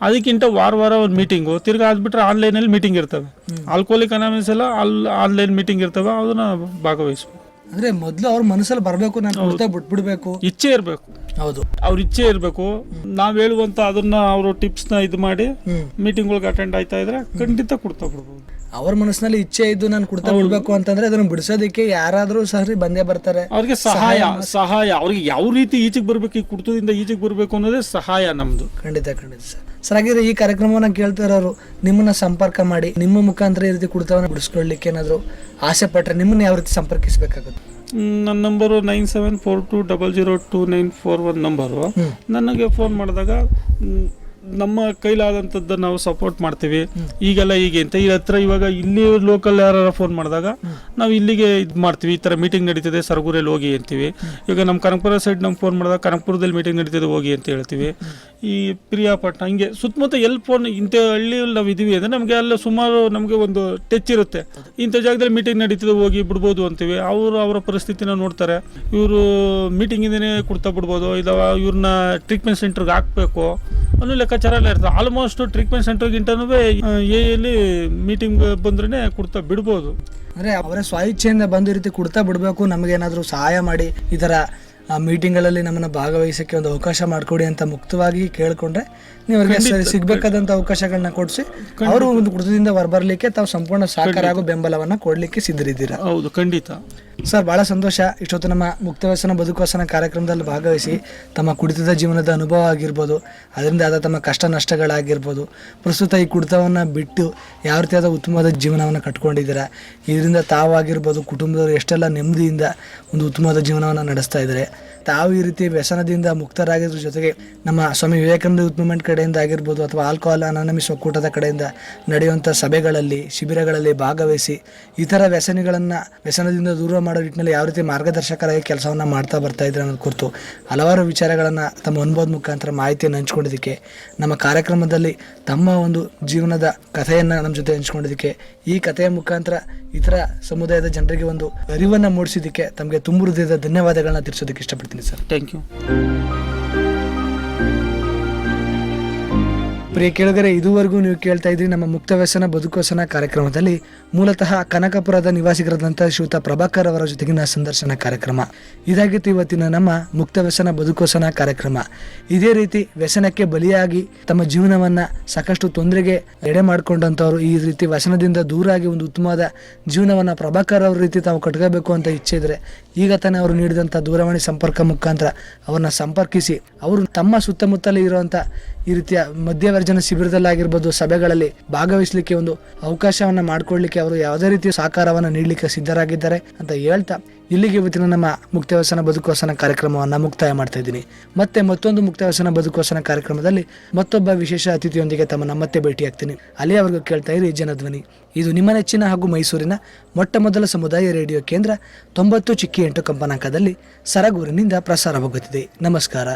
ಅದಕ್ಕಿಂತ ವಾರ ವಾರ ಒಂದು ಮೀಟಿಂಗು ತಿರ್ಗಿ ಆದ್ಬಿಟ್ರೆ ಆನ್ಲೈನಲ್ಲಿ ಮೀಟಿಂಗ್ ಇರ್ತವೆ. ಆಲ್ಕೋಲ್ ಅನಾಮಿಸ್ ಎಲ್ಲ ಅಲ್ಲಿ ಆನ್ಲೈನ್ ಮೀಟಿಂಗ್ ಇರ್ತವೆ. ಅದನ್ನ ಭಾಗವಹಿಸ್ಬೇಕು. ಅಂದ್ರೆ ಮೊದಲು ಅವ್ರ ಮನಸ್ಸಲ್ಲಿ ಬರಬೇಕು ನಾನು ಬಿಟ್ಬಿಡ್ಬೇಕು ಇಚ್ಛೆ ಇರಬೇಕು. ಹೌದು. ಅವ್ರ ಇಚ್ಛೆ ಇರಬೇಕು. ನಾವು ಹೇಳುವಂತ ಅದನ್ನ ಅವರು ನ ಇದು ಮಾಡಿ ಮೀಟಿಂಗ್ ಒಳಗೆ ಅಟೆಂಡ್ ಆಯ್ತಾ ಇದ್ರೆ ಖಂಡಿತ ಕೊಡ್ತಾ ಬಿಡ್ಬೋದು ಅವ್ರ ಮನಸ್ಸಿನಲ್ಲಿ ಇಚ್ಛೆ ಇದ್ದು ನಾನು ಕುಡ್ತಾ ಬಿಡ್ಬೇಕು ಅಂತಂದ್ರೆ ಅದನ್ನ ಬಿಡಿಸೋದಕ್ಕೆ ಯಾರಾದ್ರೂ ಸರಿ ಬಂದೇ ಬರ್ತಾರೆ. ಅವ್ರಿಗೆ ಸಹಾಯ ಸಹಾಯ ಅವ್ರಿಗೆ ಯಾವ ರೀತಿ ಈಚೆಗೆ ಬರ್ಬೇಕು ಈ ಕುಡ್ತದಿಂದ ಈಚೆಗೆ ಬರ್ಬೇಕು ಅನ್ನೋದೇ ಸಹಾಯ ನಮ್ದು. ಖಂಡಿತ ಖಂಡಿತ ಸರ್. ಸರ್ ಹಾಗಿದ್ರೆ ಈ ಕಾರ್ಯಕ್ರಮವನ್ನ ಕೇಳ್ತಾ ಇರೋರು ನಿಮ್ಮನ್ನ ಸಂಪರ್ಕ ಮಾಡಿ ನಿಮ್ಮ ಮುಖಾಂತರ ಈ ರೀತಿ ಕುಡ್ತಾವನ್ನ ಬಿಡಿಸ್ಕೊಳ್ಳಿಕ್ಕೆ ಏನಾದ್ರು ಆಸೆ ಪಟ್ರೆ ನಿಮ್ಮನ್ನ ಯಾವ ರೀತಿ ಸಂಪರ್ಕಿಸಬೇಕಾಗುತ್ತೆ? ನನ್ನ number nine seven four two double zero two nine four one number ನನಗೆ ಫೋನ್ ಮಾಡಿದಾಗ ನಮ್ಮ ಕೈಲಾದಂಥದ್ದು ನಾವು ಸಪೋರ್ಟ್ ಮಾಡ್ತೀವಿ. ಈಗೆಲ್ಲ ಹೀಗೆ ಅಂತ. ಈ ಹತ್ರ ಇವಾಗ ಇಲ್ಲಿ ಲೋಕಲ್ ಯಾರು ಫೋನ್ ಮಾಡಿದಾಗ ನಾವು ಇಲ್ಲಿಗೆ ಇದು ಮಾಡ್ತೀವಿ. ಈ ಥರ ಮೀಟಿಂಗ್ ನಡೀತಿದೆ ಸರಗೂರಲ್ಲಿ ಹೋಗಿ ಅಂತೀವಿ. ಈಗ ನಮ್ಮ ಕನಕಪುರ ಸೈಡ್ ನಮ್ಗೆ ಫೋನ್ ಮಾಡಿದಾಗ ಕನಕಪುರದಲ್ಲಿ ಮೀಟಿಂಗ್ ನಡೀತಿದೆ ಹೋಗಿ ಅಂತ ಹೇಳ್ತೀವಿ. ಈ ಪ್ರಿಯಾಪಟ್ಟಣ ಹಂಗೆ ಸುತ್ತಮುತ್ತ ಎಲ್ಲಿ ಫೋನ್ ಇಂಥ ಹಳ್ಳಿಯಲ್ಲಿ ನಾವು ಇದೀವಿ ಅಂದರೆ ನಮಗೆ ಅಲ್ಲ ಸುಮಾರು ನಮಗೆ ಒಂದು ಟಚ್ ಇರುತ್ತೆ. ಇಂಥ ಜಾಗದಲ್ಲಿ ಮೀಟಿಂಗ್ ನಡೀತಿದೆ ಹೋಗಿ ಬಿಡ್ಬೋದು ಅಂತೀವಿ. ಅವರು ಅವರ ಪರಿಸ್ಥಿತಿನ ನೋಡ್ತಾರೆ. ಇವರು ಮೀಟಿಂಗಿಂದನೇ ಕೊಡ್ತಾ ಬಿಡ್ಬೋದು. ಇದಾವ ಇವ್ರನ್ನ ಟ್ರೀಟ್ಮೆಂಟ್ ಸೆಂಟ್ರಿಗೆ ಹಾಕಬೇಕು ಅನ್ನೋ ಲೆಕ್ಕಾಚಾರ ಎಲ್ಲ ಇರ್ತದೆ. ಆಲ್ಮೋಸ್ಟ್ ಟ್ರೀಟ್ಮೆಂಟ್ ಸೆಂಟ್ರ್ಗಿಂತನೂ ಎಲ್ಲಿ ಮೀಟಿಂಗ್ ಬಂದ್ರೆ ಕೊಡ್ತಾ ಬಿಡ್ಬೋದು. ಅಂದ್ರೆ ಅವರ ಸ್ವಇಚ್ಛೆಯಿಂದ ಬಂದು ಈ ರೀತಿ ಕೊಡ್ತಾ ಬಿಡಬೇಕು. ನಮಗೇನಾದರೂ ಸಹಾಯ ಮಾಡಿ ಈ ಥರ ಮೀಟಿಂಗ್ಗಳಲ್ಲಿ ನಮ್ಮನ್ನು ಭಾಗವಹಿಸೋಕ್ಕೆ ಒಂದು ಅವಕಾಶ ಮಾಡಿಕೊಡಿ ಅಂತ ಮುಕ್ತವಾಗಿ ಕೇಳಿಕೊಂಡ್ರೆ ನೀವು ಅವರಿಗೆ ಸಿಗ್ಬೇಕಾದಂಥ ಅವಕಾಶಗಳನ್ನ ಕೊಡಿಸಿ ಅವರು ಒಂದು ಕುಟುಂಬದಿಂದ ಹೊರಬರಲಿಕ್ಕೆ ತಾವು ಸಂಪೂರ್ಣ ಸಹಕಾರ ಹಾಗೂ ಬೆಂಬಲವನ್ನು ಕೊಡಲಿಕ್ಕೆ ಸಿದ್ಧರಿದ್ದೀರಾ? ಹೌದು ಖಂಡಿತ. ಸರ್ ಭಾಳ ಸಂತೋಷ. ಇಷ್ಟೊತ್ತು ನಮ್ಮ ಮುಕ್ತ ವ್ಯಸನ ಬದುಕುವಸನ ಕಾರ್ಯಕ್ರಮದಲ್ಲಿ ಭಾಗವಹಿಸಿ ತಮ್ಮ ಕುಡಿತದ ಜೀವನದ ಅನುಭವ ಆಗಿರ್ಬೋದು, ಅದರಿಂದ ಆದ ತಮ್ಮ ಕಷ್ಟ ನಷ್ಟಗಳಾಗಿರ್ಬೋದು, ಪ್ರಸ್ತುತ ಈ ಕುಡಿತವನ್ನು ಬಿಟ್ಟು ಯಾವ ರೀತಿಯಾದ ಉತ್ತಮವಾದ ಜೀವನವನ್ನು ಕಟ್ಕೊಂಡಿದ್ದೀರಾ? ಇದರಿಂದ ತಾವಾಗಿರ್ಬೋದು ಕುಟುಂಬದವರು ಎಷ್ಟೆಲ್ಲ ನೆಮ್ಮದಿಯಿಂದ ಒಂದು ಉತ್ತಮವಾದ ಜೀವನವನ್ನು ನಡೆಸ್ತಾ ಇದ್ದಾರೆ. ತಾವು ಈ ರೀತಿ ವ್ಯಸನದಿಂದ ಮುಕ್ತರಾಗಿದ್ರ ಜೊತೆಗೆ ನಮ್ಮ ಸ್ವಾಮಿ ವಿವೇಕಾನಂದ ಮೂವ್ಮೆಂಟ್ ಕಡೆಯಿಂದ ಆಗಿರ್ಬೋದು ಅಥವಾ ಆಲ್ಕೋಹಾಲ್ ಅನಾನಮಿಸ್ ಒಕ್ಕೂಟದ ಕಡೆಯಿಂದ ನಡೆಯುವಂಥ ಸಭೆಗಳಲ್ಲಿ, ಶಿಬಿರಗಳಲ್ಲಿ ಭಾಗವಹಿಸಿ ಇತರ ವ್ಯಸನಿಗಳನ್ನು ವ್ಯಸನದಿಂದ ದೂರ ಮಾಡೋ ನಿಟ್ಟಿನಲ್ಲಿ ಯಾವ ರೀತಿ ಮಾರ್ಗದರ್ಶಕರಾಗಿ ಕೆಲಸವನ್ನು ಮಾಡ್ತಾ ಬರ್ತಾ ಇದ್ದಾರೆ ಅನ್ನೋದು ಕುರಿತು ಹಲವಾರು ವಿಚಾರಗಳನ್ನು ತಮ್ಮ ಅನುಭವದ ಮುಖಾಂತರ ಮಾಹಿತಿಯನ್ನು ಹಂಚ್ಕೊಂಡಿದ್ದಕ್ಕೆ, ನಮ್ಮ ಕಾರ್ಯಕ್ರಮದಲ್ಲಿ ತಮ್ಮ ಒಂದು ಜೀವನದ ಕಥೆಯನ್ನು ನಮ್ಮ ಜೊತೆ ಹಂಚ್ಕೊಂಡಿದ್ದಕ್ಕೆ, ಈ ಕಥೆಯ ಮುಖಾಂತರ ಇತರ ಸಮುದಾಯದ ಜನರಿಗೆ ಒಂದು ಅರಿವನ್ನು ಮೂಡಿಸಿದ್ದಕ್ಕೆ ತಮಗೆ ತುಂಬ ಹೃದಯದ ಧನ್ಯವಾದಗಳನ್ನು ತಿಳಿಸೋದಕ್ಕೆ ಇಷ್ಟಪಡ್ತೀನಿ. చేయండి సార్ థ్యాంక్ యూ ಪ್ರಿಯ ಕೇಳಿದರೆ ಇದುವರೆಗೂ ನೀವು ಕೇಳ್ತಾ ಇದ್ರಿ ನಮ್ಮ ಮುಕ್ತ ವ್ಯಸನ ಬದುಕೋಸನ ಕಾರ್ಯಕ್ರಮದಲ್ಲಿ ಮೂಲತಃ ಕನಕಪುರದ ನಿವಾಸಿಗರಾದಂಥ ಶ್ರೀಯುತ ಪ್ರಭಾಕರ್ ಅವರ ಜೊತೆಗಿನ ಸಂದರ್ಶನ ಕಾರ್ಯಕ್ರಮ. ಇದಾಗಿತ್ತು ಇವತ್ತಿನ ನಮ್ಮ ಮುಕ್ತ ವ್ಯಸನ ಬದುಕೋಸನ ಕಾರ್ಯಕ್ರಮ. ಇದೇ ರೀತಿ ವ್ಯಸನಕ್ಕೆ ಬಲಿಯಾಗಿ ತಮ್ಮ ಜೀವನವನ್ನ ಸಾಕಷ್ಟು ತೊಂದರೆಗೆ ಎಡೆ ಮಾಡಿಕೊಂಡಂಥವ್ರು ಈ ರೀತಿ ವ್ಯಸನದಿಂದ ದೂರಾಗಿ ಒಂದು ಉತ್ತಮವಾದ ಜೀವನವನ್ನ ಪ್ರಭಾಕರ್ ಅವರ ರೀತಿ ತಾವು ಕಟ್ಕೋಬೇಕು ಅಂತ ಇಚ್ಛೆ ಇದ್ರೆ ಈಗ ತಾನೇ ಅವರು ನೀಡಿದಂಥ ದೂರವಾಣಿ ಸಂಪರ್ಕ ಮುಖಾಂತರ ಅವರನ್ನ ಸಂಪರ್ಕಿಸಿ ಅವರು ತಮ್ಮ ಸುತ್ತಮುತ್ತಲೇ ಇರುವಂಥ ಈ ರೀತಿಯ ಮಧ್ಯವರ್ಜನ ಶಿಬಿರದಲ್ಲಾಗಿರ್ಬೋದು ಸಭೆಗಳಲ್ಲಿ ಭಾಗವಹಿಸಲಿಕ್ಕೆ ಒಂದು ಅವಕಾಶವನ್ನ ಮಾಡಿಕೊಡ್ಲಿಕ್ಕೆ ಅವರು ಯಾವುದೇ ರೀತಿಯ ಸಹಕಾರವನ್ನು ನೀಡಲಿಕ್ಕೆ ಸಿದ್ಧರಾಗಿದ್ದಾರೆ ಅಂತ ಹೇಳ್ತಾ ಇಲ್ಲಿಗೆ ಇವತ್ತಿನ ನಮ್ಮ ಮುಕ್ತವ್ಯಸನ ಬದುಕೋಸನ ಕಾರ್ಯಕ್ರಮವನ್ನು ಮುಕ್ತಾಯ ಮಾಡ್ತಾ ಇದ್ದೀನಿ. ಮತ್ತೆ ಮತ್ತೊಂದು ಮುಕ್ತವ್ಯಸನ ಬದುಕೋಸನ ಕಾರ್ಯಕ್ರಮದಲ್ಲಿ ಮತ್ತೊಬ್ಬ ವಿಶೇಷ ಅತಿಥಿಯೊಂದಿಗೆ ತಮ್ಮನ್ನ ಮತ್ತೆ ಭೇಟಿಯಾಗ್ತೀನಿ ಅಲ್ಲಿಯವರೆಗೂ ಕೇಳ್ತಾ ಇರಿ ಜನಧ್ವನಿ. ಇದು ನಿಮ್ಮ ನೆಚ್ಚಿನ ಹಾಗೂ ಮೈಸೂರಿನ ಮೊಟ್ಟ ಮೊದಲ ಸಮುದಾಯ ರೇಡಿಯೋ ಕೇಂದ್ರ ತೊಂಬತ್ತು ಚಿಕ್ಕಿ ಎಂಟು ಕಂಪನಾಂಕದಲ್ಲಿ ಸರಗೂರಿನಿಂದ ಪ್ರಸಾರವಾಗುತ್ತಿದೆ. ನಮಸ್ಕಾರ.